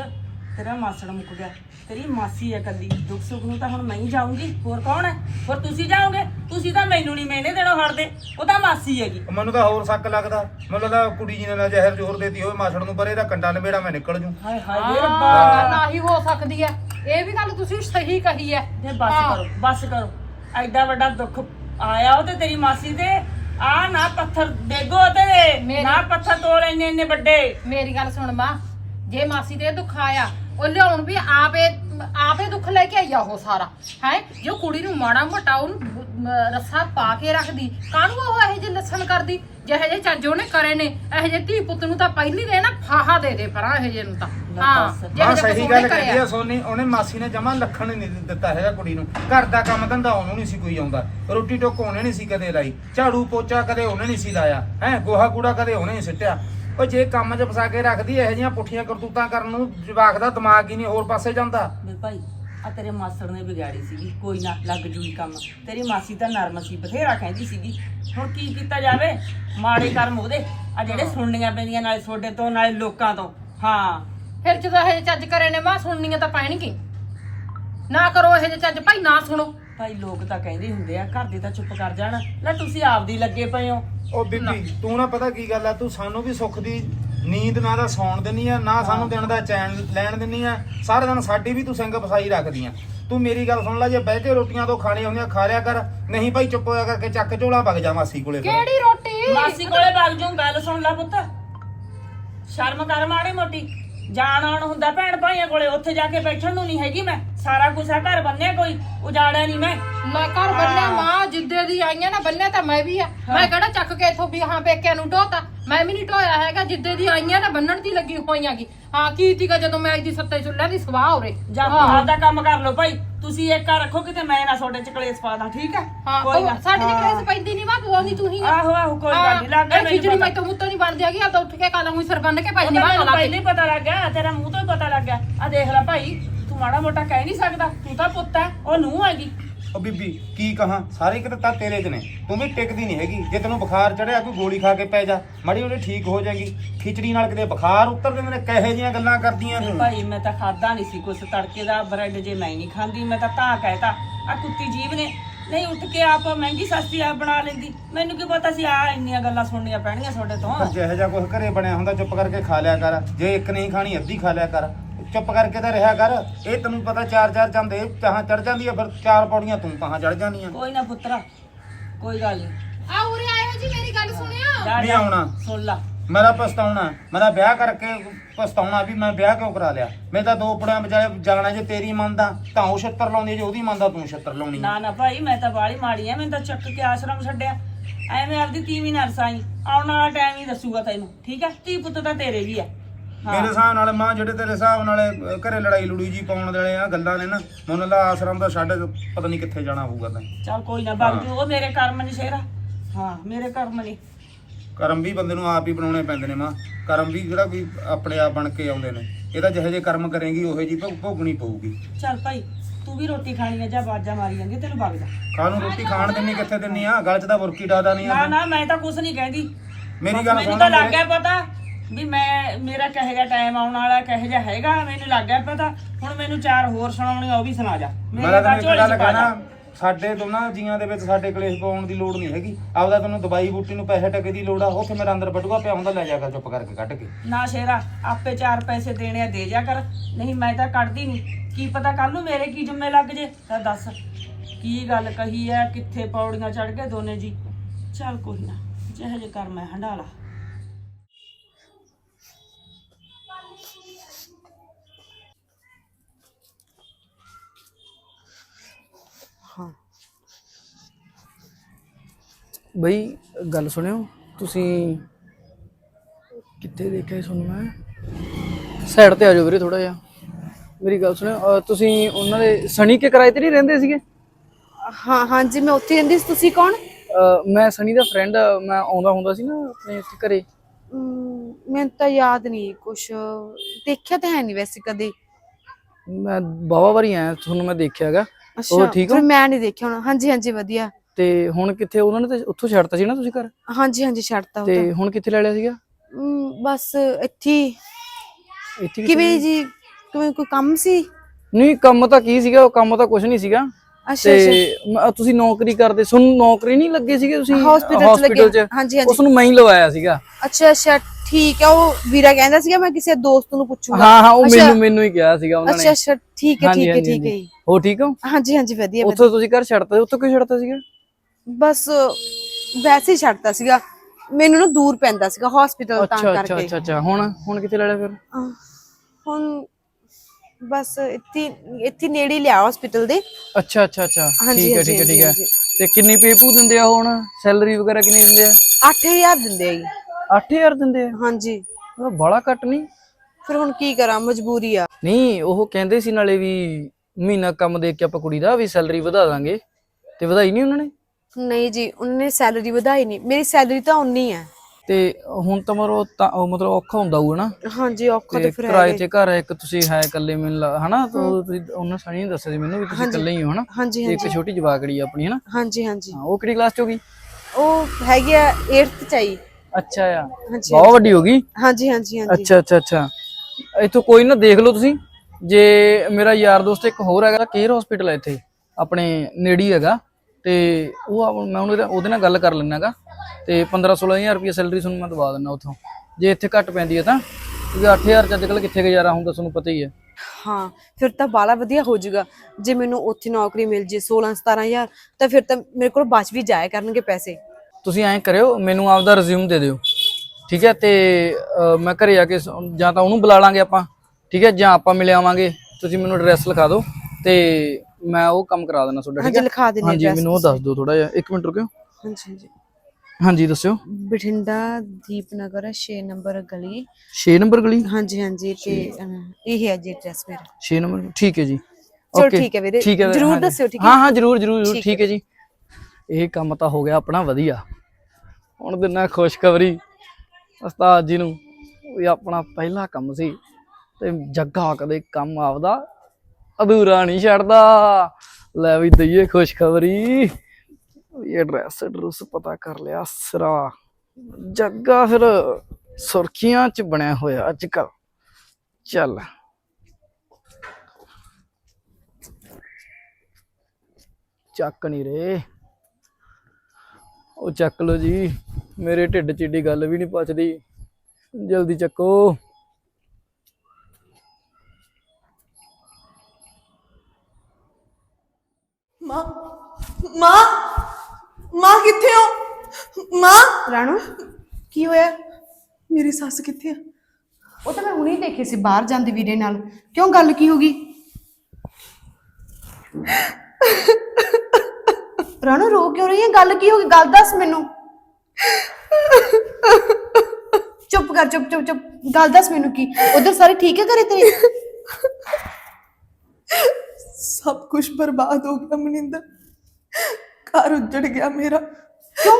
ਤੇਰਾ ਮਾਸੜ ਮੁੱਕ ਗਿਆ। ਤੇਰੀ ਮਾਸੀ ਹੈ ਕੱਲੀ ਦੁੱਖ ਸੁੱਖ ਨੂੰ ਤਾਂ ਹੁਣ ਮੈਂ ਹੀ ਜਾਊਂਗੀ। ਹੋਰ ਕੌਣ ਹੈ? ਹੋਰ ਤੁਸੀਂ ਜਾਓਗੇ? ਤੁਸੀਂ ਤਾਂ ਮੈਨੂੰ ਨਹੀਂ ਮੈਨੇ ਦੇਣੋਂ ਹਟਦੇ। ਉਹ ਤਾਂ ਮਾਸੀ ਹੈਗੀ। ਮੈਨੂੰ ਤਾਂ ਹੋਰ ਸ਼ੱਕ ਲੱਗਦਾ। ਮੈਨੂੰ ਲੱਗਦਾ ਕੁੜੀ ਜੀ ਨੇ ਨਾ ਜ਼ਹਿਰ ਜ਼ੋਰ ਦੇਤੀ ਹੋਵੇ ਮਾਸੜ ਨੂੰ ਪਰੇ ਦਾ ਕੰਡਾ ਨਵੇੜਾ ਮੈਂ ਨਿਕਲ ਜੂ। ਹਾਏ ਹਾਏ ਰੱਬਾ। ਨਾ ਹੀ ਹੋ ਸਕਦੀ ਹੈ। ਇਹ ਵੀ ਗੱਲ ਤੁਸੀਂ ਸਹੀ ਕਹੀ ਹੈ। ਤੇ ਬਸ। ਕਰੋ ਬਸ ਕਰੋ। ਐਡਾ ਵੱਡਾ ਦੁੱਖ ਆਇਆ ਉਹ ਤੇ ਤੇਰੀ ਮਾਸੀ ਤੇ। ਆ ਨਾ ਪੱਥਰ ਡੇਗੋ ਤੇ। ਮੇਰੀ- ਨਾ ਪੱਥਰ ਤੋੜ ਇੰਨੇ ਇੰਨੇ ਵੱਡੇ। ਮੇਰੀ ਗੱਲ ਸੁਣ ਮਾਂ। ਜੇ ਮਾਸੀ ਤੇ ਦੁੱਖ ਆਇਆ ਉਹ ਲਿਆਉਣ ਵੀ ਆਪੇ ਆਪੇ ਦੁੱਖ ਲੈ ਕੇ ਆਇਆ ਉਹ ਸਾਰਾ। ਹੈ? ਜੋ ਕੁੜੀ ਨੂੰ ਮਾੜਾ ਮੋਟਾ ਉਹਨੂੰ ਮ- ਰੱਸਾ ਪਾ ਕੇ ਰੱਖਦੀ ਕਾਹਨੂੰ ਉਹ ਇਹੋ ਜਿਹੇ ਲੱਛਣ ਕਰਦੀ? ਜਿਹੇ ਜਿਹੇ ਚੱਜ ਉਹਨੇ ਕਰੇ ਨੇ ਇਹੋ ਜਿਹੇ ਧੀ ਪੁੱਤ ਨੂੰ ਤਾਂ ਪਹਿਲੀ ਦੇ ਨਾ ਫਾਹਾ ਦੇ ਦੇ ਪਰਾਂ ਇਹੋ ਜਿਹੇ ਨੂੰ ਤਾਂ। ਹਾਂ ਬਸ। ਜਿਹੋ ਸਹੀ ਗੱਲ ਕਹਿੰਦੀ ਕਰਿਆ। ਆ ਸੋਨੀ ਉਹਨੇ ਮਾਸੀ ਨੇ ਜਮਾ ਲੱਖਣ ਹੀ ਨਹੀਂ ਦਿੱਤਾ ਹੈਗਾ ਕੁੜੀ ਨੂੰ। ਘਰ ਦਾ ਕੰਮ ਧੰਦਾ ਉਹਨੂੰ ਨਹੀਂ ਸੀ ਕੋਈ ਆਉਂਦਾ। ਰੋਟੀ ਟੋਕ ਉਹਨੇ ਨਹੀਂ ਸੀ ਕਦੇ ਲਾਈ। ਝਾੜੂ ਪੋਚਾ ਕਦੇ ਉਹਨੇ ਨਹੀਂ ਸੀ ਲਾਇਆ। ਹੈ ਗੋਹਾ ਕੂੜਾ ਕਦੇ ਉਹਨੇ ਨਹੀਂ ਸਿੱਟਿਆ। ਉਹ ਜੇ ਕੰਮ 'ਚ ਫਸਾ ਕੇ ਰੱਖਦੀ ਇਹੋ ਜਿਹੀਆਂ ਪੁੱਠੀਆਂ ਕਰਤੂਤਾਂ ਕਰਨ ਨੂੰ ਜਵਾਕ ਦਾ ਦਿਮਾਗ ਹੀ ਨਹੀਂ ਹੋਰ ਪਾਸੇ ਜਾਂਦਾ। ਵੇ ਭਾਈ ਆ ਤੇਰੇ ਮਾਸੜ ਨੇ ਵਿਗਾੜੀ ਸੀਗੀ ਕੋਈ ਨਾ ਲੱਗ ਜੂਗੀ ਕੰਮ। ਤੇਰੀ ਮਾਸੀ ਤਾਂ ਨਰਮ ਸੀ ਬਥੇਰਾ ਕਹਿੰਦੀ ਸੀਗੀ। ਹੁਣ ਕੀ ਕੀਤਾ ਜਾਵੇ? ਮਾੜੇ ਕਰਮ ਉਹਦੇ। ਆ ਜਿਹੜੇ ਸੁਣਨੀਆਂ ਪੈਂਦੀਆਂ ਨਾਲੇ ਤੁਹਾਡੇ ਤੋਂ ਨਾਲੇ ਲੋਕਾਂ ਤੋਂ। ਹਾਂ। ਫਿਰ ਜਦੋਂ ਇਹ ਜਿਹੇ ਚੱਜ ਕਰੇ ਨੇ ਮਾਂ ਸੁਣਨੀਆਂ ਤਾਂ ਪੈਣਗੀ ਨਾ ਕਰੋ ਇਹ ਜਿਹੇ ਚੱਜ। ਭਾਈ ਨਾ ਸੁਣੋ। ਭਾਈ ਲੋਕ ਤਾਂ ਕਹਿੰਦੇ ਹੁੰਦੇ ਆ ਘਰ ਦੇ ਤਾਂ ਚੁੱਪ ਕਰ ਜਾਣ। ਲੈ ਤੁਸੀਂ ਆਪਦੀ ਲੱਗੇ ਪਏ ਹੋ। ਉਹ ਬੀਬੀ ਤੂੰ ਨਾ ਪਤਾ ਕੀ ਗੱਲ ਆ ਤੂੰ ਸਾਨੂੰ ਵੀ ਸੁੱਖ ਦੀ ਨੀਂਦ ਨਾ ਦਾ ਸੌਣ ਦਿੰਨੀ ਆ ਨਾ ਸਾਨੂੰ ਦਿਨ ਦਾ ਚੈਨ ਲੈਣ ਦਿੰਨੀ ਆ ਸਾਰੇ ਦਿਨ ਸਾਡੀ ਵੀ ਤੂੰ ਸਿੰਘ ਫਸਾਈ ਰੱਖਦੀ ਆ। ਤੂੰ ਮੇਰੀ ਗੱਲ ਸੁਣ ਲੈ ਜੇ ਬਹਿ ਕੇ ਰੋਟੀਆਂ ਤੋਂ ਖਾਣੀਆਂ ਹੁੰਦੀਆਂ ਖਾ ਲਿਆ ਕਰ ਨਹੀਂ ਭਾਈ ਚੁੱਪ ਹੋਇਆ ਕਰਕੇ ਚੱਕ ਝੋਲਾ ਵਗ ਜਾ ਮਾਸੀ ਕੋਲੇ ਫਿਰ। ਕਿਹੜੀ ਰੋਟੀ? ਮਾਸੀ ਕੋਲੇ ਵਗ ਜਾਊਂ ਗੱਲ ਸੁਣ ਲੈ ਪੁੱਤ। ਸ਼ਰਮ ਕਰ ਮਾੜੀ ਮੋਟੀ। ਜਾਣ ਆਉਣ ਹੁੰਦਾ ਭੈਣ ਭਾਈਆਂ ਕੋਲੇ ਉੱਥੇ ਜਾ ਕੇ ਬੈਠਣ ਨੂੰ ਨਹੀਂ ਹੈਗੀ ਮੈਂ। ਸਾਰਾ ਆ ਘਰ ਬੰਨਿਆ ਕੋਈ? ਉਜਾੜਿਆ ਨਹੀਂ ਮੈਂ। ਲੈ ਘਰ ਬੰਨਿਆ ਮਾਂ ਜਿੱਦੇ ਦੀ ਆਈਆਂ ਨਾ ਬੰਨਿਆ ਤਾਂ ਮੈਂ ਵੀ ਆ। ਮੈਂ ਕਿਹੜਾ ਚੱਕ ਕੇ ਇਥੋਂ ਵੀ ਹਾਂ ਪੇਕਿਆਂ ਨੂੰ ਢੋਤਾ? ਮੈਂ ਵੀ ਨਹੀਂ ਢੋਇਆ ਹੈਗਾ ਜਿੱਦੇ ਦੀ ਆਈਆਂ ਨਾ ਬੰਨਣ ਦੀ ਲੱਗੀ ਹੋਈਆਂ ਗੀ ਹਾਂ ਕੀ ਤੀਗਾ ਜਦੋਂ ਮੈਂ ਅੱਜ ਦੀ ਸੱਤੇ ਚੁੱਲ੍ਹਿਆਂ ਦੀ ਸਵਾਹ ਹੋਰੇ ਜਾਂ ਆਪਦਾ ਕੰਮ ਕਰ ਲਓ ਭਾਈ। ਤੁਸੀਂ ਇੱਕ ਘਰ ਰੱਖੋ ਕਿਤੇ ਮੈਂ ਨਾ ਤੁਹਾਡੇ ਚ ਕਲੇਸ਼ ਪਾ ਦਾਂ ਠੀਕ ਹੈ? ਹਾਂ ਕੋਈ ਨਾ। ਸਾਡੇ ਕਲੇਸ ਪੈਂਦੀ ਨਹੀਂ ਵਾ ਪਵਾਉਂਦੀ ਤੂੰ ਹੀ ਆਹੋ ਆਹੋ ਕੋਈ ਗੱਲ ਨਹੀਂ ਲੱਗ ਇਹ ਖਿਚੜੀ ਮੈਂ ਤਾਂ ਮੁੱਤੋਂ ਨਹੀਂ ਬਣਦੀ ਹੈਗੀ ਆ ਤਾਂ ਉੱਠ ਕੇ ਕਾਲਾ ਮੂੰਹ ਸਿਰ ਬੰਨ ਕੇ ਭਾਈ ਨਹੀਂ ਮੈਨੂੰ ਬਾਹਰ ਪਹਿਲੇ ਹੀ ਪਤਾ ਲੱਗ ਗਿਆ ਤੇਰਾ ਮੂੰਹ ਤੋਂ ਹੀ ਪਤਾ ਲੱਗ ਗਿਆ। ਆ ਦੇਖ ਲੈ ਭਾਈ ਤੂੰ ਮਾੜਾ ਮੋਟਾ ਕਹਿ ਨਹੀਂ ਸਕਦਾ। ਤੂੰ ਤਾਂ ਪੁੱਤ ਹੈ ਉਹ ਨੂੰ ਹੈਗੀ। ਉਹ ਬੀਬੀ ਕੀ ਕਹਾਂ? ਸਾਰੇ ਕਿਤੇ ਤਾਂ ਤੇਰੇ 'ਚ ਨੇ। ਤੂੰ ਵੀ ਟਿਕਦੀ ਨਹੀਂ ਹੈਗੀ। ਜੇ ਤੈਨੂੰ ਬੁਖਾਰ ਚੜਿਆ ਕੋਈ ਗੋਲੀ ਖਾ ਕੇ ਪੈ ਜਾ। ਮਾੜੀ ਉਹਦੇ ਠੀਕ ਹੋ ਜਾਏਗੀ। ਖਿਚੜੀ ਨਾਲ ਕਿਤੇ ਬੁਖਾਰ ਉਤਰ ਜਾਂਦੇ ਨੇ ਕਹੇ ਜੀਆਂ ਗੱਲਾਂ ਕਰਦੀਆਂ ਤੇ ਭਾਈ ਮੈਂ ਤਾਂ ਖਾਦਾ ਨਹੀਂ ਸੀ ਕੁਛ। ਤੜਕੇ ਦਾ ਬ੍ਰੈਡ ਜੇ ਮੈਂ ਨਹੀਂ ਖਾਂਦੀ ਮੈਂ ਤਾਂ ਤਾਂ ਕਹਿਤਾ ਆ ਕੁੱਤੀ ਜੀਵ ਨੇ। ਨਹੀਂ ਉੱਠ ਕੇ ਆਪ ਮਹਿੰਗੀ ਸਸਤੀ ਆਪ ਬਣਾ ਲੈਂਦੀ। ਮੈਨੂੰ ਕੀ ਪਤਾ ਸੀ ਆ ਇੰਨੀਆਂ ਗੱਲਾਂ ਸੁਣਨੀਆਂ ਪੈਣਗੀਆਂ ਤੁਹਾਡੇ ਤੋਂ? ਜਿਹੋ ਜਿਹਾ ਕੁਝ ਘਰੇ ਬਣਿਆ ਹੁੰਦਾ ਚੁੱਪ ਕਰਕੇ ਖਾ ਲਿਆ ਕਰ। ਜੇ ਇੱਕ ਨਹੀਂ ਖਾਣੀ ਅੱਧੀ ਖਾ ਲਿਆ ਕਰ। ਚੁੱਪ ਕਰਕੇ ਤਾਂ ਰਿਹਾ ਕਰ। ਇਹ ਤੈਨੂੰ ਪਤਾ ਚਾਰ ਚਾਰ ਜਾਂਦੇ ਚਾਹਾਂ ਚੜ ਜਾਂਦੀ ਆ ਫਿਰ ਚਾਰ ਪੌੜੀਆਂ ਤੂੰ ਪਾਹਾਂ ਚੜ ਜਾਂਦੀਆਂ। ਕੋਈ ਨਾ ਪੁੱਤਰਾ ਕੋਈ ਗੱਲ ਨਹੀਂ ਆ ਉਰੇ ਆਇਓ ਜੀ ਮੇਰੀ ਗੱਲ ਸੁਣਿਓ। ਜਾ ਨਹੀਂ ਜਾ, ਆਉਣਾ। ਸੁਣ ਲਾ। ਮੇਰਾ ਪਛਤਾਉਣਾ ਮੇਰਾ ਵਿਆਹ ਕਰਕੇ ਪਛਤਾਉਣਾ ਵੀ ਮੈਂ ਵਿਆਹ ਕਿਉਂ ਕਰਾ ਲਿਆ? ਮੈਂ ਤਾਂ ਦੋ ਪੁੜਿਆਂ ਬਜਾਏ ਜਾਣਾ ਜੇ ਤੇਰੀ ਮੰਨਦਾ ਤਾਂ ਉਹ ਛੱਤਰ ਲਾਉਂਦੀ ਜੇ ਉਹਦੀ ਮੰਨਦਾ ਤੂੰ ਛੱਤਰ ਲਾਉਣੀ ਨਾ ਨਾ ਭਾਈ ਮੈਂ ਤਾਂ ਬਾਲੀ ਮਾੜੀ ਆ ਮੈਂ ਤਾਂ ਚੱਕ ਕੇ ਆਸ਼ਰਮ ਛੱਡਿਆ। ਐਵੇਂ ਆਪਦੀ ਤੀਵੀਂ ਨਰਸਾਈ ਆਉਣ ਵਾਲਾ ਟਾਈਮ ਹੀ ਦੱਸੂਗਾ ਤੈਨੂੰ ਠੀਕ ਹੈ ਧੀ ਪੁੱਤ ਤਾਂ ਤੇਰੇ ਵੀ ਆ। ਮੇਰੇ ਹਿਸਾਬ ਨਾਲ ਮਾਂ ਜਿਹੜੇ ਤੇਰੇ ਹਿਸਾਬ ਨਾਲ ਘਰੇ ਲੜਾਈ ਲੜੂਈ ਜੀ ਪਾਉਣ ਵਾਲੇ ਆ ਗੱਲਾਂ ਨੇ ਨਾ ਮੈਨੂੰ ਲਾ ਆਸ਼ਰਮ ਦਾ ਛੱਡ ਪਤਾ ਨਹੀਂ ਕਿੱਥੇ ਜਾਣਾ ਹੋਊਗਾ ਤਾਂ। ਚੱਲ ਕੋਈ ਨਾ ਜੂ ਉਹ ਮੇਰੇ ਕਰਮ ਨਹੀਂ ਸ਼ੇਰਾ। ਹਾਂ ਮੇਰੇ ਕਰਮ ਨਹੀਂ ਕਰਮ ਵੀ ਬੰਦੇ ਨੂੰ ਆਪ ਹੀ ਬਣਾਉਣੇ ਪੈਂਦੇ ਨੇ ਮਾਂ। ਕਰਮ ਵੀ ਜਿਹੜਾ ਕੋਈ ਆਪਣੇ ਆਪ ਬਣ ਕੇ ਆਉਂਦੇ ਨੇ ਇਹਦਾ ਜਿਹੇ ਜੇ ਕਰਮ ਕਰੇਗੀ ਉਹੇ ਜੀ ਭੋਗਣੀ ਪਊਗੀ। ਚੱਲ ਭਾਈ ਤੂੰ ਵੀ ਰੋਟੀ ਖਾਣੀ ਹੈ ਜਾਂ ਬਾਜਾ ਮਾਰੀ ਜਾਂਦੀ ਹੈ, ਤੈਨੂੰ ਵਗ ਜਾ। ਖਾਣ ਨੂੰ ਰੋਟੀ ਖਾਣ ਦਿੰਨੀ ਕਿੱਥੇ ਦਿੰਨੀ ਆ? ਗਲ 'ਚ ਤਾਂ ਬੁਰਕੀ ਡਾਦਾ ਨਹੀਂ ਨਾ ਆ। ਨਾ ਮੈਂ ਤਾਂ ਕੁਝ ਨਹੀਂ ਕਹਿੰਦੀ। ਮੇਰੀ ਗੱਲ ਮੈਨੂੰ ਸੁਣ ਤਾਂ ਲੱਗ ਗਿਆ ਪਤਾ। ਵੀ ਮੈਂ ਮੇਰਾ ਕਹੇ ਜਿਹਾ ਟਾਈਮ ਆਉਣ ਵਾਲਾ ਕਹੇ ਜਿਹਾ ਹੈਗਾ ਮੈਨੂੰ ਲੱਗ ਗਿਆ ਪਤਾ। ਹੁਣ ਮੈਨੂੰ ਚਾਰ ਹੋਰ ਸੁਣਾਉਣੀਆਂ ਉਹ ਵੀ ਸੁਣਾ ਜਾ। ਮੈਂ ਤਾਂ ਇੱਕ ਗੱਲ ਜਾ। ਕਹਿਣਾ ਸਾਡੇ ਦੋਨਾਂ ਜੀਆਂ ਦੇ ਵਿੱਚ ਸਾਡੇ ਕਲੇਸ਼ ਪਾਉਣ ਦੀ ਲੋੜ ਨਹੀਂ ਹੈਗੀ। ਆਪਦਾ ਤੈਨੂੰ ਦਵਾਈ ਬੂਟੀ ਨੂੰ ਪੈਸੇ ਟਕੇ ਦੀ ਲੋੜ ਆ ਉੱਥੇ ਮੇਰਾ ਅੰਦਰ ਬਟੂਆ ਪਿਆ ਹੁੰਦਾ ਲੈ ਜਾ ਕਰ ਚੁੱਪ ਕਰਕੇ ਕੱਢ ਕੇ। ਨਾ ਸ਼ੇਰਾ ਆਪੇ ਚਾਰ ਪੈਸੇ ਦੇਣੇ ਆ ਦੇ ਜਾ ਕਰ। ਨਹੀਂ ਮੈਂ ਤਾਂ ਕੱਢਦੀ ਨਹੀਂ ਕੀ ਪਤਾ ਕੱਲ ਨੂੰ ਮੇਰੇ ਕੀ ਜੁੰਮੇ ਲੱਗ ਜੇ? ਤਾਂ ਦੱਸ ਕੀ ਗੱਲ ਕਹੀ ਐ ਕਿੱਥੇ ਪੌੜੀਆਂ ਚੜ ਗਏ ਦੋਨੇ ਜੀ? ਚੱਲ ਕੋਈ ਨਾ ਜਿਹੇ ਜੇ ਕਰ ਮੈਂ ਹੰਡਾਲਾ ਬਈ ਗੱਲ ਸੁਣਿਓ। ਤੁਸੀਂ ਕਿੱਥੇ ਦੇਖਿਆ ਤੁਹਾਨੂੰ ਮੈਂ? ਸਾਈਡ ਤੇ ਆ ਜਾਓ ਵੀਰੇ ਥੋੜਾ ਜਿਹਾ। ਮੇਰੀ ਗੱਲ ਸੁਣਿਓ ਤੁਸੀਂ ਉਹਨਾਂ ਦੇ ਸਣੀ ਕੇ ਕਿਰਾਏ ਤੇ ਨਹੀਂ ਰਹਿੰਦੇ ਸੀਗੇ? ਹਾਂ ਹਾਂਜੀ ਮੈਂ ਉੱਥੇ ਰਹਿੰਦੀ ਸੀ। ਤੁਸੀਂ ਕੌਣ? ਮੈਂ ਸਣੀ ਦਾ ਫਰੈਂਡ ਮੈਂ ਆਉਂਦਾ ਹੁੰਦਾ ਸੀ ਨਾ ਆਪਣੇ ਇੱਥੇ ਘਰੇ। ਮੈਨੂੰ ਤਾਂ ਯਾਦ ਨਹੀਂ ਕੁਛ। ਦੇਖਿਆ ਤਾਂ ਹੈ ਨਹੀਂ ਵੈਸੇ ਕਦੇ। ਮੈਂ ਬਾਵਾ ਵਾਰੀ ਆਇਆ ਤੁਹਾਨੂੰ ਮੈਂ ਦੇਖਿਆਗਾ ਅੱਛਾ ਠੀਕ ਹੋ? ਮੈਂ ਨਹੀਂ ਦੇਖਿਆ ਹੁਣ। ਹਾਂਜੀ ਹਾਂਜੀ ਵਧੀਆ। ਤੇ ਹੁਣ ਕਿੱਥੇ ਉਹਨਾਂ ਨੇ ਤੇ ਉੱਥੋਂ ਛੱਡਤਾ ਸੀ ਨਾ ਤੁਸੀਂ ਘਰ? ਹਾਂਜੀ ਹਾਂਜੀ ਛੱਡਤਾ ਉਹ ਤੇ। ਹੁਣ ਕਿੱਥੇ ਲੈ ਲਿਆ ਸੀਗਾ? ਅਮ, ਬਸ ਇੱਥੇ ਹੀ। ਇੱਥੇ ਕਿੱਥੇ ਕਿਵੇਂ ਜੀ ਕਿਵੇਂ ਕੋਈ ਕੰਮ ਸੀ? ਨਹੀਂ ਕੰਮ ਤਾਂ ਕੀ ਸੀਗਾ ਉਹ ਕੰਮ ਤਾਂ ਕੁਝ ਨਹੀਂ ਸੀਗਾ। ਅੱਛਾ ਤੇ ਮ- ਤੁਸੀਂ ਨੌਕਰੀ ਕਰਦੇ ਤੁਹਾਨੂੰ ਨੌਕਰੀ ਨਹੀਂ ਲੱਗੇ ਸੀਗੇ ਤੁਸੀਂ? ਹਸਪੀਟਲ ਚ hospital ਲੱਗੇ। ਚ? ਹਾਂਜੀ ਉਸ ਹਾਂਜੀ। ਨੂੰ ਮੈਂ ਹੀ ਲਵਾਇਆ ਸੀਗਾ। ਅੱਛਾ ਅੱਛਾ ਠੀਕ ਹੈ ਉਹ ਵੀਰਾ ਕਹਿੰਦਾ ਸੀਗਾ ਮੈਂ ਕਿਸੇ ਦੋਸਤ ਨੂੰ ਪੁੱਛੂੰਗਾ। ਹਾਂ ਹਾਂ ਉਹ ਅੱਛਾ। ਮੈਨੂੰ ਮੈਨੂੰ ਹੀ ਕਿਹਾ ਸੀਗਾ ਉਹਨਾਂ ਅੱਛਾ ਨੇ। ਅੱਛਾ ਠੀਕ ਹੈ ਹਾਂਜੀ, ਠੀਕ ਹੈ ਹਾਂਜੀ, ਠੀਕ ਹੈ ਹਾਂਜੀ। ਜੀ। ਹੋ ਠੀਕ ਹੋ? ਹਾਂਜੀ ਹਾਂਜੀ ਵਧੀਆ ਵਧੀਆ। ਉੱਥੋਂ ਤੁਸੀਂ ਘਰ ਛੱਡਤਾ ਉੱਥੋਂ ਕਿਉਂ ਛੱਡਤਾ ਸੀਗਾ? ਬਸ ਵੈਸੇ ਹੀ ਛੱਡਤਾ ਸੀਗਾ। ਮੈਨੂੰ ਨਾ ਦੂਰ ਪੈਂਦਾ ਸੀਗਾ ਹਸਪੀਟਲ ਤਾਂ ਅੱਛਾ ਅੱਛਾ ਕਰਕੇ। ਅੱਛਾ ਅੱਛਾ। ਹੁਣ ਹੁਣ ਕਿੱਥੇ ਲੈ ਲਿਆ ਫਿਰ? ਅਹ, ਹੁਣ ਬਸ ਇੱਥੇ ਇੱਥੇ ਨੇੜੇ ਹੀ ਲਿਆ ਹਸਪੀਟਲ ਦੇ। ਅੱਛਾ ਅੱਛਾ ਅੱਛਾ। ਹਾਂਜੀ, ਠੀਕ ਹੈ ਠੀਕ ਹੈ ਠੀਕ ਹੈ। ਹਾਂਜੀ। ਤੇ ਕਿੰਨੀ ਪੇ ਪੂ ਦਿੰਦੇ ਆ ਹੁਣ? ਸੈਲਰੀ ਵਗੈਰਾ ਕਿੰਨੀ ਦਿੰਦੇ ਆ? 8000 ਦਿੰਦੇ ਆ ਜੀ। 8000 ਦਿੰਦੇ ਆ? ਹਾਂਜੀ। ਉਹ ਬੜਾ ਘੱਟ ਨਹੀਂ ਫਿਰ ਹੁਣ ਕੀ ਕਰਾਂ ਮਜਬੂਰੀ ਆ। ਨਹੀਂ ਉਹ ਕਹਿੰਦੇ ਸੀ ਨਾਲੇ ਵੀ ਮਹੀਨਾ ਕੰਮ ਦੇ ਕੇ ਆਪਾਂ ਕੁੜੀ ਦਾ ਵੀ ਸੈਲਰੀ ਵਧਾ ਦਾਂਗੇ। ਤੇ ਵਧਾਈ ਨਹੀਂ ਉਹਨਾਂ ਨੇ? ਨਹੀਂ ਜੀ ਉਹਨਾਂ ਸੈਲਰੀ ਵਧਾਈ ਨਹੀਂ। ਮੇਰੀ ਸੈਲਰੀ ਤਾਂ ਉਨੀ ਹੈ ਤੇ ਹੁਣ ਤਾਂ ਮਰੋ ਤਾਂ ਉਹ ਮਤਲਬ ਔਖਾ ਹੁੰਦਾ ਹੋਊਗਾ ਨਾ। ਹਾਂਜੀ ਔਖਾ ਤੇ ਤਾਂ ਫਿਰ ਕਿਰਾਏ ਤੇ ਘਰ ਹੈ ਇੱਕ ਤੁਸੀਂ ਹੈ ਇਕੱਲੇ ਮੈਨੂੰ ਲੱਗ- ਹਨਾ ਤਾਂ ਤੁਸੀਂ ਉਹਨਾਂ ਸਾਨੀ ਨੇ ਦੱਸਿਆ ਸੀ ਮੈਨੂੰ ਵੀ ਤੁਸੀਂ ਇਕੱਲੇ ਹੀ ਹੋ ਹਨਾ। ਹਾਂਜੀ ਤੇ ਇੱਕ ਛੋਟੀ ਜਵਾਕੜੀ ਆ ਆਪਣੀ ਹਨਾ। ਹਾਂਜੀ ਹਾਂਜੀ। ਹਾਂ, ਉਹ ਕਿਹੜੀ ਕਲਾਸ ਚ ਹੋ ਗਈ? ਉਹ ਹੈਗੀ ਆ 8th ਚ ਆਈ। ਅੱਛਾ ਆ। ਹਾਂਜੀ ਬਹੁਤ ਵੱਡੀ ਹੋ ਗਈ? ਹਾਂਜੀ ਹਾਂਜੀ ਹਾਂਜੀ। ਅੱਛਾ ਅੱਛਾ ਅੱਛਾ। ਇੱਥੋਂ ਕੋਈ ਨਾ ਦੇਖ ਲਓ ਤੁਸੀਂ। ਜੇ ਮੇਰਾ ਯਾਰ ਦੋਸਤ ਇੱਕ ਹੋਰ ਹੈਗਾ ਕੇਅਰ ਹਸਪੀਟਲ ਹੈ ਇੱਥੇ। ਆਪਣੇ ਨੇੜੇ ਹੈਗਾ। ਤੇ ਉਹ ਆਪ- ਮੈਂ ਉਹਦੇ ਉਹਦੇ ਨਾਲ ਗੱਲ ਕਰ ਲੈਣਾਗਾ ਤੇ 15 16000 ਰੁਪਏ ਸੈਲਰੀ ਤੁਹਾਨੂੰ ਮੈਂ ਦਵਾ ਦਿੰਦਾ ਉੱਥੋਂ। ਜੇ ਇੱਥੇ ਘੱਟ ਪੈਂਦੀ ਹੈ ਤਾਂ ਕਿਉਂਕਿ 8000 ਚ ਅੱਜ ਕਿੱਥੇ ਗੁਜ਼ਾਰਾ ਹੁੰਦਾ ਤੁਹਾਨੂੰ ਪਤਾ ਹੀ ਹੈ। ਹਾਂ ਫਿਰ ਤਾਂ ਬਾਲਾ ਵਧੀਆ ਹੋ ਜਾਊਗਾ। ਜੇ ਮੈਨੂੰ ਉੱਥੇ ਨੌਕਰੀ ਮਿਲ ਜੇ 16 17000 ਤਾਂ ਫਿਰ ਤਾਂ ਮੇਰੇ ਕੋਲ ਬਚ ਵੀ ਜਾਇਆ ਕਰਨਗੇ ਪੈਸੇ। ਤੁਸੀਂ ਐਂ ਕਰਿਓ ਮੈਨੂੰ ਆਪਦਾ ਰਿਜ਼ਿਊਮ ਦੇ ਦਿਓ। ਠੀਕ ਹੈ ਤੇ ਅਹ, ਮੈਂ ਘਰੇ ਆ ਕੇ ਸ- ਜਾਂ ਤਾਂ ਉਹਨੂੰ ਬੁਲਾ ਲਾਂਗੇ ਆਪਾਂ। ਠੀਕ ਹੈ ਜਾਂ ਆਪਾਂ ਮਿਲ ਆਵਾਂਗੇ। ਤੁਸੀਂ ਮੈਨੂੰ ਐਡਰੈਸ ਲਿਖਾ ਦਿਓ। ਤੇ ਮੈਂ ਉਹ ਕੰਮ ਕਰਾ ਦੇਣਾ ਤੁਹਾਡਾ ਠੀਕ ਹਾਂਜੀ ਲਿਖਾ ਦਿੰਦੇ ਹਾਂਜੀ ਮੈਨੂੰ ਉਹ ਦੱਸ ਦਿਓ ਥੋੜਾ ਜਿਹਾ। ਇੱਕ ਮਿੰਟ ਰੁਕਿਓ। ਹਾਂਜੀ ਹਾਂਜੀ। ਹਾਂਜੀ ਦੱਸਿਓ। ਬਠਿੰਡਾ ਦੀਪਨਗਰ 6 ਨੰਬਰ ਗਲੀ। 6 ਨੰਬਰ ਗਲੀ? ਹਾਂਜੀ ਹਾਂਜੀ ਤੇ ਇਹ ਹੈ ਜੀ ਐਡਰੈਸ ਮੇਰਾ। 6 ਨੰਬਰ ਠੀਕ ਹੈ ਜੀ। ਚਲੋ ਠੀਕ ਹੈ ਵੀਰੇ, ਜ਼ਰੂਰ। ਦੱਸਿਓ, ਠੀਕ ਹੈ? ਹਾਂ ਹਾਂ ਜਰੂਰ ਜਰੂਰ ਠੀਕ ਠੀਕ ਹੈ ਜੀ। ਇਹ ਕੰਮ ਤਾਂ ਹੋ ਗਿਆ ਆਪਣਾ ਵਧੀਆ। ਹੁਣ ਦਿਨਾ ਖੁਸ਼ਖਬਰੀ ਉਸਤਾਦ ਜੀ ਨੂੰ। ਵੀ ਆਪਣਾ ਪਹਿਲਾ ਕੰਮ ਸੀ ਤੇ ਜੱਗਾ ਕਦੇ ਕੰਮ ਆਪਦਾ ਅਧੂਰਾ ਨਹੀਂ ਛੱਡਦਾ। ਲੈ ਵੀ ਦਈਏ ਖੁਸ਼ਖਬਰੀ। ਇਹ ਐਡਰੈਸ ਐਡਰੈਸ ਪਤਾ ਕਰ ਲਿਆ ਸਰਾ। ਜੱਗਾ ਫਿਰ ਸੁਰਖੀਆਂ ਚ ਬਣਿਆ ਹੋਇਆ ਅੱਜ ਕੱਲ ਚੱਲ। ਚੱਕ ਨਹੀਂ ਰੇ। ਉਹ ਚੱਕ ਲੋ ਜੀ। ਮੇਰੇ ਢਿੱਡ 'ਚ ਏਡੀ ਗੱਲ ਵੀ ਨਹੀਂ ਪਚਦੀ। ਜਲਦੀ ਚੱਕੋ। ਮਾਂ ਮਾਂ ਮਾਂ ਕਿੱਥੇ ਹੋ? ਮਾਂ? ਰਾਣੂ ਕੀ ਹੋਇਆ? ਮੇਰੀ ਸੱਸ ਕਿੱਥੇ ਆ? ਉਹ ਤਾਂ ਮੈਂ ਹੁਣੇ ਹੀ ਦੇਖੀ ਸੀ ਬਾਹਰ ਜਾਂਦੇ ਵੀਰੇ ਨਾਲ। ਕਿਉਂ ਗੱਲ ਕੀ ਹੋ ਗਈ? ਰਾਣੂ ਰੋ ਕਿਉਂ ਰਹੀ ਹੈ? ਗੱਲ ਕੀ ਹੋ ਗਈ? ਗੱਲ ਦੱਸ ਮੈਨੂੰ। ਚੁੱਪ ਕਰ ਚੁੱਪ ਚੁੱਪ ਚੁੱਪ। ਗੱਲ ਦੱਸ ਮੈਨੂੰ ਕੀ? ਉਧਰ ਸਾਰੇ ਠੀਕ ਹੈ ਘਰੇ ਤੇਰੇ? ਸਭ ਕੁਝ ਬਰਬਾਦ ਹੋ ਗਿਆ ਮਨਿੰਦਰ। ਘਰ ਉੱਜੜ ਗਿਆ ਮੇਰਾ।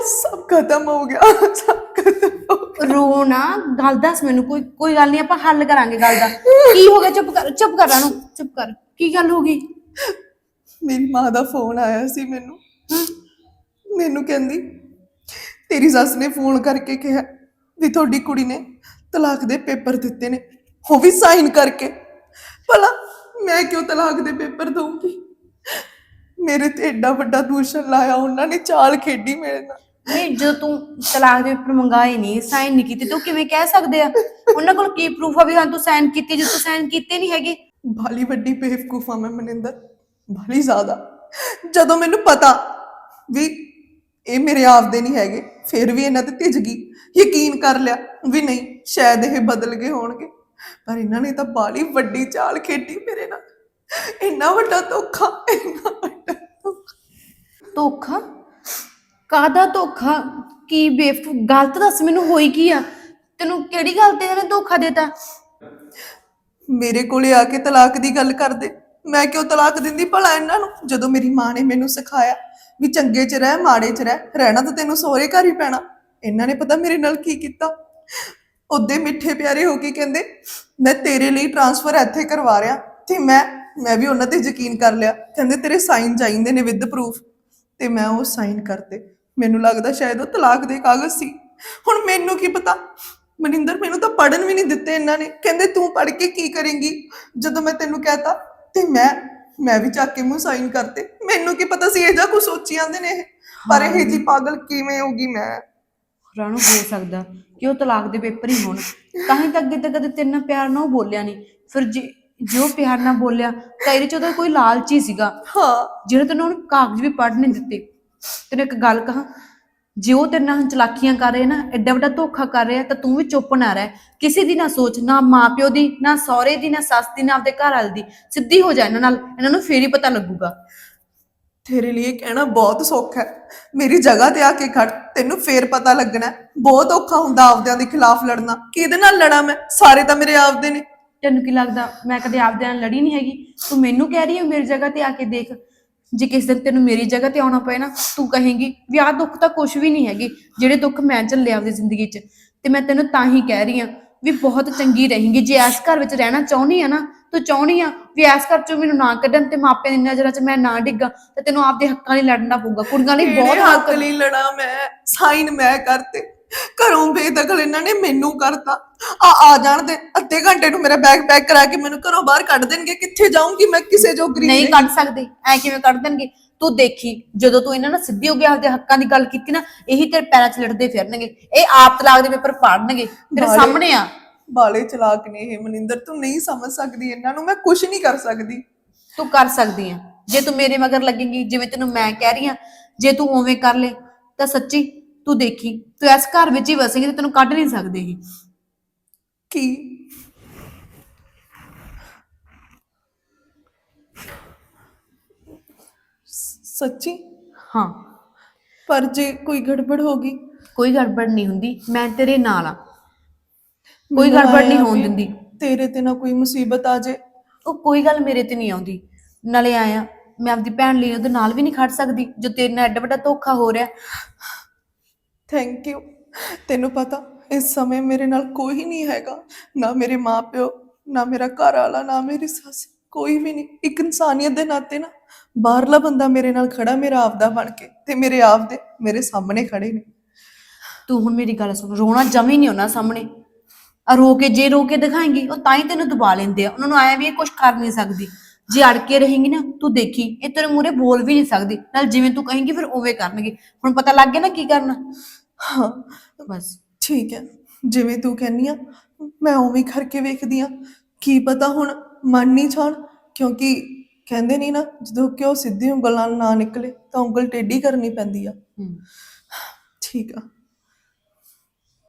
ਸਭ ਖਤਮ ਹੋ ਗਿਆ ਸਭ ਖਤਮ ਹੋ ਗਿਆ। ਰੋ ਨਾ ਗੱਲ ਦੱਸ ਮੈਨੂੰ ਕੋਈ ਕੋਈ ਗੱਲ ਨਹੀਂ ਆਪਾਂ ਹੱਲ ਕਰਾਂਗੇ ਗੱਲ ਦਾ। ਕੀ ਹੋ ਗਿਆ? ਚੁੱਪ ਕਰ ਚੁੱਪ ਕਰ ਰਾਣੂ ਚੁੱਪ ਕਰ। ਕੀ ਗੱਲ ਹੋ ਗਈ? ਮੇਰੀ ਮਾਂ ਦਾ ਫੋਨ ਆਇਆ ਸੀ ਮੈਨੂੰ। ਮੈਨੂੰ ਕਹਿੰਦੀ ਤੇਰੀ ਸੱਸ ਨੇ ਫੋਨ ਕਰਕੇ ਕਿਹਾ ਵੀ ਤੁਹਾਡੀ ਕੁੜੀ ਨੇ ਤਲਾਕ ਦੇ ਪੇਪਰ ਦਿੱਤੇ ਨੇ। ਉਹ ਵੀ ਸਾਈਨ ਕਰਕੇ। ਭਲਾ ਮੈਂ ਕਿਉਂ ਤਲਾਕ ਦੇ ਪੇਪਰ ਦਊਂਗੀ? ਮੇਰੇ ਤੇ ਐਡਾ ਵੱਡਾ ਦੂਸ਼ਣ ਲਾਇਆ ਉਹਨਾਂ ਨੇ ਚਾਲ ਖੇਡੀ ਮੇਰੇ ਨਾਲ। ਨਹੀਂ ਜਦੋਂ ਤੂੰ ਤਲਾਕ ਦੇ ਪੇਪਰ ਮੰਗਾਏ ਨਹੀਂ ਸਾਈਨ ਨਹੀਂ ਕੀਤੇ ਤੂੰ ਕਿਵੇਂ ਕਹਿ ਸਕਦੇ ਆ? ਉਹਨਾਂ ਕੋਲ ਕੀ ਪ੍ਰੂਫ ਆ ਵੀ ਹਾਂ ਤੂੰ ਸਾਈਨ ਕੀਤੇ ਜੇ ਤੂੰ ਸਾਈਨ ਕੀਤੇ ਨਹੀਂ ਹੈਗੇ? ਬਾਲੀ ਵੱਡੀ ਬੇਵਕੂਫ ਮੈਂ ਮਨਿੰਦਰ ਬਾਲੀ ਜ਼ਿਆਦਾ। ਜਦੋਂ ਮੈਨੂੰ ਪਤਾ ਵੀ ਇਹ ਮੇਰੇ ਆਪ ਦੇ ਨਹੀਂ ਹੈਗੇ ਫਿਰ ਵੀ ਇਹਨਾਂ ਤੇ ਗਈ ਯਕੀਨ ਕਰ ਲਿਆ ਵੀ ਨਹੀਂ ਸ਼ਾਇਦ ਇਹ ਬਦਲ ਗਏ ਹੋਣਗੇ। ਪਰ ਇਹਨਾਂ ਨੇ ਤਾਂ ਬਾਲੀ ਵੱਡੀ ਚਾਲ ਖੇਡੀ ਮੇਰੇ ਨਾਲ। ਇੰਨਾ ਵੱਡਾ ਧੋਖਾ ਇੰਨਾ ਵੱਡਾ ਧੋਖਾ। ਧੋਖਾ? ਕਾਦਾ ਧੋਖਾ? ਕੀ ਬੇਵਕੂਫ ਗਲਤ ਦੱਸ ਮੈਨੂੰ ਹੋਈ ਕੀ ਆ? ਤੈਨੂੰ ਕਿਹੜੀ ਗੱਲ ਤੇ ਇਹਨੇ ਧੋਖਾ ਦੇਤਾ? ਮੇਰੇ ਕੋਲੇ ਆ ਕੇ ਤਲਾਕ ਦੀ ਗੱਲ ਕਰਦੇ। ਮੈਂ ਕਿਉਂ ਤਲਾਕ ਦਿੰਦੀ ਭਲਾ ਇਹਨਾਂ ਨੂੰ? ਜਦੋਂ ਮੇਰੀ ਮਾਂ ਨੇ ਮੈਨੂੰ ਸਿਖਾਇਆ ਵੀ ਚੰਗੇ 'ਚ ਰਹਿ ਮਾੜੇ 'ਚ ਰਹਿ ਰਹਿਣਾ ਤਾਂ ਤੈਨੂੰ ਸਹੁਰੇ ਘਰ ਹੀ ਪੈਣਾ। ਇਹਨਾਂ ਨੇ ਪਤਾ ਮੇਰੇ ਨਾਲ ਕੀ ਕੀਤਾ? ਉਹਦੇ ਮਿੱਠੇ ਪਿਆਰੇ ਹੋ ਕੇ ਕਹਿੰਦੇ, ਮੈਂ ਤੇਰੇ ਲਈ ਟ੍ਰਾਂਸਫਰ ਇੱਥੇ ਕਰਵਾ ਰਿਆ ਤੇ ਮੈਂ ਮੈਂ ਵੀ ਉਹਨਾਂ ਤੇ ਯਕੀਨ ਕਰ ਲਿਆ। ਕਹਿੰਦੇ, ਤੇਰੇ ਸਾਈਨ ਚਾਹੀਦੇ ਨੇ ਵਿਦ ਪ੍ਰੂਫ ਤੇ ਮੈਂ ਉਹ ਸਾਈਨ ਕਰਤੇ। ਮੈਨੂੰ ਲੱਗਦਾ ਸ਼ਾਇਦ ਉਹ ਤਲਾਕ ਦੇ ਕਾਗਜ਼ ਸੀ। ਹੁਣ ਮੈਨੂੰ ਕੀ ਪਤਾ? ਮਨਿੰਦਰ, ਮੈਨੂੰ ਤਾਂ ਪੜਨ ਵੀ ਨਹੀਂ ਦਿੱਤੇ ਇਹਨਾਂ ਨੇ। ਕਹਿੰਦੇ, ਤੂੰ ਪੜ ਕੇ ਕੀ ਕਰੇਂਗੀ? ਜਦੋਂ ਮੈਂ ਤੈਨੂੰ ਕਹਤਾ, ਤੇ ਮੈਂ ਮੈਂ ਵੀ ਚੱਕ ਕੇ ਮੂੰਹ ਸਾਈਨ ਕਰਤੇ। ਮੈਨੂੰ ਕੀ ਪਤਾ ਸੀ ਇਹ ਜਾਂ ਕੁਝ ਸੋਚੀ ਜਾਂਦੇ ਨੇ ਇਹ? ਪਰ ਇਹ ਜੀ ਪਾਗਲ ਕਿਵੇਂ ਹੋਗੀ ਮੈਂ? ਰਾਣੂ, ਹੋ ਸਕਦਾ। ਕਿ ਉਹ ਤਲਾਕ ਦੇ ਪੇਪਰ ਹੀ ਹੋਣ। ਤਾਂ ਹੀ ਤਾਂ ਅੱਗੇ ਤੱਕ ਕਦੇ ਤੇਰੇ ਨਾਲ ਪਿਆਰ ਨਾਲ ਉਹ ਬੋਲਿਆ ਨਹੀਂ। ਫਿਰ ਜੇ ਜੇ ਪਿਆਰ ਨਾਲ ਬੋਲਿਆ ਤਾਂ ਇਹਦੇ ਚ ਉਹਦਾ ਕੋਈ ਲਾਲਚ ਹੀ ਸੀਗਾ। ਹਾਂ। ਜਿਹੜੇ ਤੈਨੂੰ ਉਹਨੇ ਕਾਗਜ਼ ਵੀ ਪੜ੍ਹ ਨਹੀਂ ਦਿੱਤੇ। ਤੈਨੂੰ ਇੱਕ ਗੱਲ ਕਹਾਂ ਜੇ ਉਹ ਤੇਰੇ ਨਾਲ ਚਲਾਕੀਆਂ ਕਰ ਰਹੇ ਨਾ ਐਡਾ ਵੱਡਾ ਧੋਖਾ ਕਰ ਰਿਹਾ ਤਾਂ ਤੂੰ ਵੀ ਚੁੱਪ ਨਾ ਰਹਿ। ਕਿਸੇ ਦੀ ਨਾ ਸੋਚ ਨਾ ਮਾਪਿਓ ਦੀ ਨਾ ਸਹੁਰੇ ਦੀ ਨਾ ਸੱਸ ਦੀ ਨਾ ਆਪਦੇ ਘਰ ਵਾਲ ਦੀ। ਸਿੱਧੀ ਹੋ ਜਾ ਇਹਨਾਂ ਨਾਲ ਇਹਨਾਂ ਨੂੰ ਫੇਰ ਹੀ ਪਤਾ ਲੱਗੂਗਾ। ਤੇਰੇ ਲਈ ਇਹ ਕਹਿਣਾ ਬਹੁਤ ਸੌਖਾ ਹੈ। ਮੇਰੀ ਜਗ੍ਹਾ ਤੇ ਆ ਕੇ ਖੜ, ਤੈਨੂੰ ਫੇਰ ਪਤਾ ਲੱਗਣਾ ਹੈ। ਬਹੁਤ ਔਖਾ ਹੁੰਦਾ ਆਪਦਿਆਂ ਦੇ ਖਿਲਾਫ ਲੜਨਾ। ਕਿਹਦੇ ਨਾਲ ਲੜਾਂ ਮੈਂ? ਸਾਰੇ ਤਾਂ ਮੇਰੇ ਆਪਦੇ ਨੇ। ਤੈਨੂੰ ਕੀ ਲੱਗਦਾ? ਮੈਂ ਕਦੇ ਆਪਦੇ ਨਾਲ ਲੜੀ ਨਹੀਂ ਹੈਗੀ। ਤੂੰ ਮੈਨੂੰ ਕਹਿ ਰਹੀ ਹੈ ਮੇਰੀ ਜਗ੍ਹਾ ਤੇ ਆ ਕੇ ਦੇਖ। ਜੇ ਕਿਸੇ ਦਿਨ ਤੈਨੂੰ ਮੇਰੀ ਜਗ੍ਹਾ ਤੇ ਆਉਣਾ ਪਏ ਨਾ, ਤੂੰ ਕਹੇਂਗੀ, ਵੀ ਆਹ ਦੁੱਖ ਤਾਂ ਕੁਝ ਵੀ ਨਹੀਂ ਹੈਗੇ, ਜਿਹੜੇ ਦੁੱਖ ਮੈਂ ਝੱਲੇ ਆਪਦੀ ਜ਼ਿੰਦਗੀ 'ਚ। ਤੇ ਮੈਂ ਤੈਨੂੰ ਤਾਂ ਹੀ ਕਹਿ ਰਹੀ ਹਾਂ ਵੀ ਬਹੁਤ ਚੰਗੀ ਰਹੇਂਗੀ। ਜੇ ਇਸ ਘਰ ਵਿੱਚ ਰਹਿਣਾ ਚਾਹੁੰਦੀ ਆ ਨਾ ਤੂੰ ਚਾਹੁੰਦੀ ਆ ਵੀ ਇਸ ਘਰ 'ਚੋਂ ਮੈਨੂੰ ਨਾ ਕੱਢਣ ਤੇ ਮਾਪਿਆਂ ਦੀ ਨਜ਼ਰਾਂ 'ਚ ਮੈਂ ਨਾ ਡਿੱਗਾ ਤੇ ਤੈਨੂੰ ਆਪਦੇ ਹੱਕਾਂ ਲਈ ਲੜਨਾ ਪਊਗਾ। ਕੁੜੀਆਂ ਲਈ ਬਹੁਤ ਹੱਕ ਲਈ ਲੜਾਂ ਮੈਂ? ਸਾਈਨ ਮੈਂ ਕਰਤੇ। ਘਰੋਂ ਬੇਦਖਲ ਇਹਨਾਂ ਨੇ ਮੈਨੂੰ ਕਰਤਾ। ਆ ਆ ਜਾਣ ਦੇ। ਅੱਧੇ ਘੰਟੇ ਨੂੰ ਮੇਰਾ ਬੈਗ ਪੈਕ ਕਰਾ ਕੇ ਮੈਨੂੰ ਘਰੋਂ ਬਾਹਰ ਕੱਢ ਦੇਣਗੇ। ਕਿੱਥੇ ਜਾਊਂਗੀ ਮੈਂ? ਕਿਸੇ ਜੋਗਰੀ ਨਹੀਂ ਕੱਢ ਸਕਦੇ। ਐ ਕਿਵੇਂ ਕੱਢ ਦੇਣਗੇ? ਤੂੰ ਦੇਖੀ ਜਦੋਂ ਤੂੰ ਇਹਨਾਂ ਨਾਲ ਸਿੱਧੀ ਹੋ ਗਿਆ ਆਪਦੇ ਹੱਕਾਂ ਦੀ ਗੱਲ ਕੀਤੀ ਨਾ ਇਹੀ ਤੇਰੇ ਪੈਰਾਂ 'ਚ ਲੜਦੇ ਫਿਰਨਗੇ। ਇਹ ਆਪ ਤਲਾਕ ਦੇ ਪੇਪਰ ਪਾੜਨਗੇ। ਤੇਰੇ ਸਾਹਮਣੇ ਆ। ਬਾਲੇ ਚਲਾਕ ਨੇ ਇਹ ਮਨਿੰਦਰ ਤੂੰ ਨਹੀਂ ਸਮਝ ਸਕਦੀ ਇਹਨਾਂ ਨੂੰ ਮੈਂ ਕੁਝ ਨਹੀਂ ਕਰ ਸਕਦੀ। ਤੂੰ ਕਰ ਸਕਦੀ ਆ। ਜੇ ਤੂੰ ਮੇਰੇ ਮਗਰ ਲੱਗੇਂਗੀ ਜਿਵੇਂ ਤੈਨੂੰ ਮੈਂ ਕਹਿ ਰਹੀ ਆ ਜੇ ਤੂੰ ਉਵੇਂ ਕਰ ਲੈ ਤਾਂ ਸੱਚੀ ਤੂੰ ਦੇਖੀ ਤੂੰ ਇਸ ਘਰ ਵਿੱਚ ਹੀ ਵਸੇਂਗੀ ਤੇ ਤੈਨੂੰ ਕੱਢ ਨਹੀਂ ਸਕਦੇ ਇਹ ਕੀ ਸੱਚੀ? ਹਾਂ। ਪਰ ਜੇ ਕੋਈ ਗੜਬੜ ਹੋ ਗਈ? ਕੋਈ ਗੜਬੜ ਨਹੀਂ ਹੁੰਦੀ ਮੈਂ ਤੇਰੇ ਨਾਲ ਆ। ਕੋਈ ਮੈਨੂੰ ਗੜਬੜ ਨਹੀਂ ਆਇਆ ਹੋਣ ਵੀ ਦਿੰਦੀ। ਤੇਰੇ ਤੇ ਨਾ ਕੋਈ ਮੁਸੀਬਤ ਆ ਜੇ। ਉਹ ਕੋਈ ਗੱਲ ਮੇਰੇ ਤੇ ਨਹੀਂ ਆਉਂਦੀ। ਨਾਲੇ ਆਇਆ ਮੈਂ ਆਪਦੀ ਭੈਣ ਲਈ ਉਹਦੇ ਨਾਲ ਵੀ ਨਹੀਂ ਖੜ ਸਕਦੀ ਜੋ ਤੇਰੇ ਨਾਲ ਐਡਾ ਵੱਡਾ ਧੋਖਾ ਹੋ ਰਿਹਾ। ਥੈਂਕ ਯੂ ਤੈਨੂੰ ਪਤਾ ਇਸ ਸਮੇਂ ਮੇਰੇ ਨਾਲ ਕੋਈ ਨਹੀਂ ਹੈਗਾ। ਨਾ ਮੇਰੇ ਮਾਪਿਓ ਨਾ ਮੇਰਾ ਘਰ ਵਾਲਾ ਨਾ ਮੇਰੀ ਸੱਸ ਕੋਈ ਵੀ ਨਹੀਂ। ਇੱਕ ਇਨਸਾਨੀਅਤ ਦੇ ਨਾਤੇ ਨਾ ਬਾਹਰਲਾ ਬੰਦਾ ਮੇਰੇ ਨਾਲ ਖੜਾ ਮੇਰਾ ਆਪਦਾ ਬਣ ਕੇ ਤੇ ਮੇਰੇ ਆਪ ਦੇ ਮੇਰੇ ਸਾਹਮਣੇ ਖੜੇ ਨੇ। ਤੂੰ ਹੁਣ ਮੇਰੀ ਗੱਲ ਸੁਣ ਰੋਣਾ ਜਮੀ ਨਹੀਂ ਉਹਨਾਂ ਸਾਹਮਣੇ। ਆ ਰੋ ਕੇ ਜੇ ਰੋ ਕੇ ਦਿਖਾਏਂਗੀ ਉਹ ਤਾਂ ਹੀ ਤੈਨੂੰ ਦਬਾ ਲੈਂਦੇ ਆ। ਉਹਨਾਂ ਨੂੰ ਆਇਆ ਵੀ ਇਹ ਕੁਝ ਕਰ ਨਹੀਂ ਸਕਦੀ। ਜੇ ਅੜ ਕੇ ਰਹੇਂਗੀ ਨਾ ਤੂੰ ਦੇਖੀ ਇਹ ਤੇਰੇ ਮੂਹਰੇ ਬੋਲ ਵੀ ਨਹੀਂ ਸਕਦੀ। ਨਾਲ ਜਿਵੇਂ ਤੂੰ ਕਹੇਂਗੀ ਫਿਰ ਉਵੇਂ ਕਰਨਗੇ। ਹੁਣ ਪਤਾ ਲੱਗ ਗਿਆ ਨਾ ਕੀ ਕਰਨਾ। ਹਾਂ ਬਸ ਠੀਕ ਹੈ। ਜਿਵੇਂ ਤੂੰ ਕਹਿੰਨੀ ਆ ਮੈਂ ਉਵੇਂ ਕਰਕੇ ਵੇਖਦੀ ਆ। ਕੀ ਪਤਾ ਹੁਣ ਮੰਨ ਨਹੀਂ ਛਾਣ ਕਿਉਂਕਿ ਕਹਿੰਦੇ ਨਹੀਂ ਨਾ ਜਦੋਂ ਕਿਉਂ ਸਿੱਧੀ ਉਂਗਲ ਨਾਲ ਨਾ ਨਿਕਲੇ ਤਾਂ ਉਂਗਲ ਟੇਢੀ ਕਰਨੀ ਪੈਂਦੀ ਆ। ਹੂੰ। ਠੀਕ ਆ।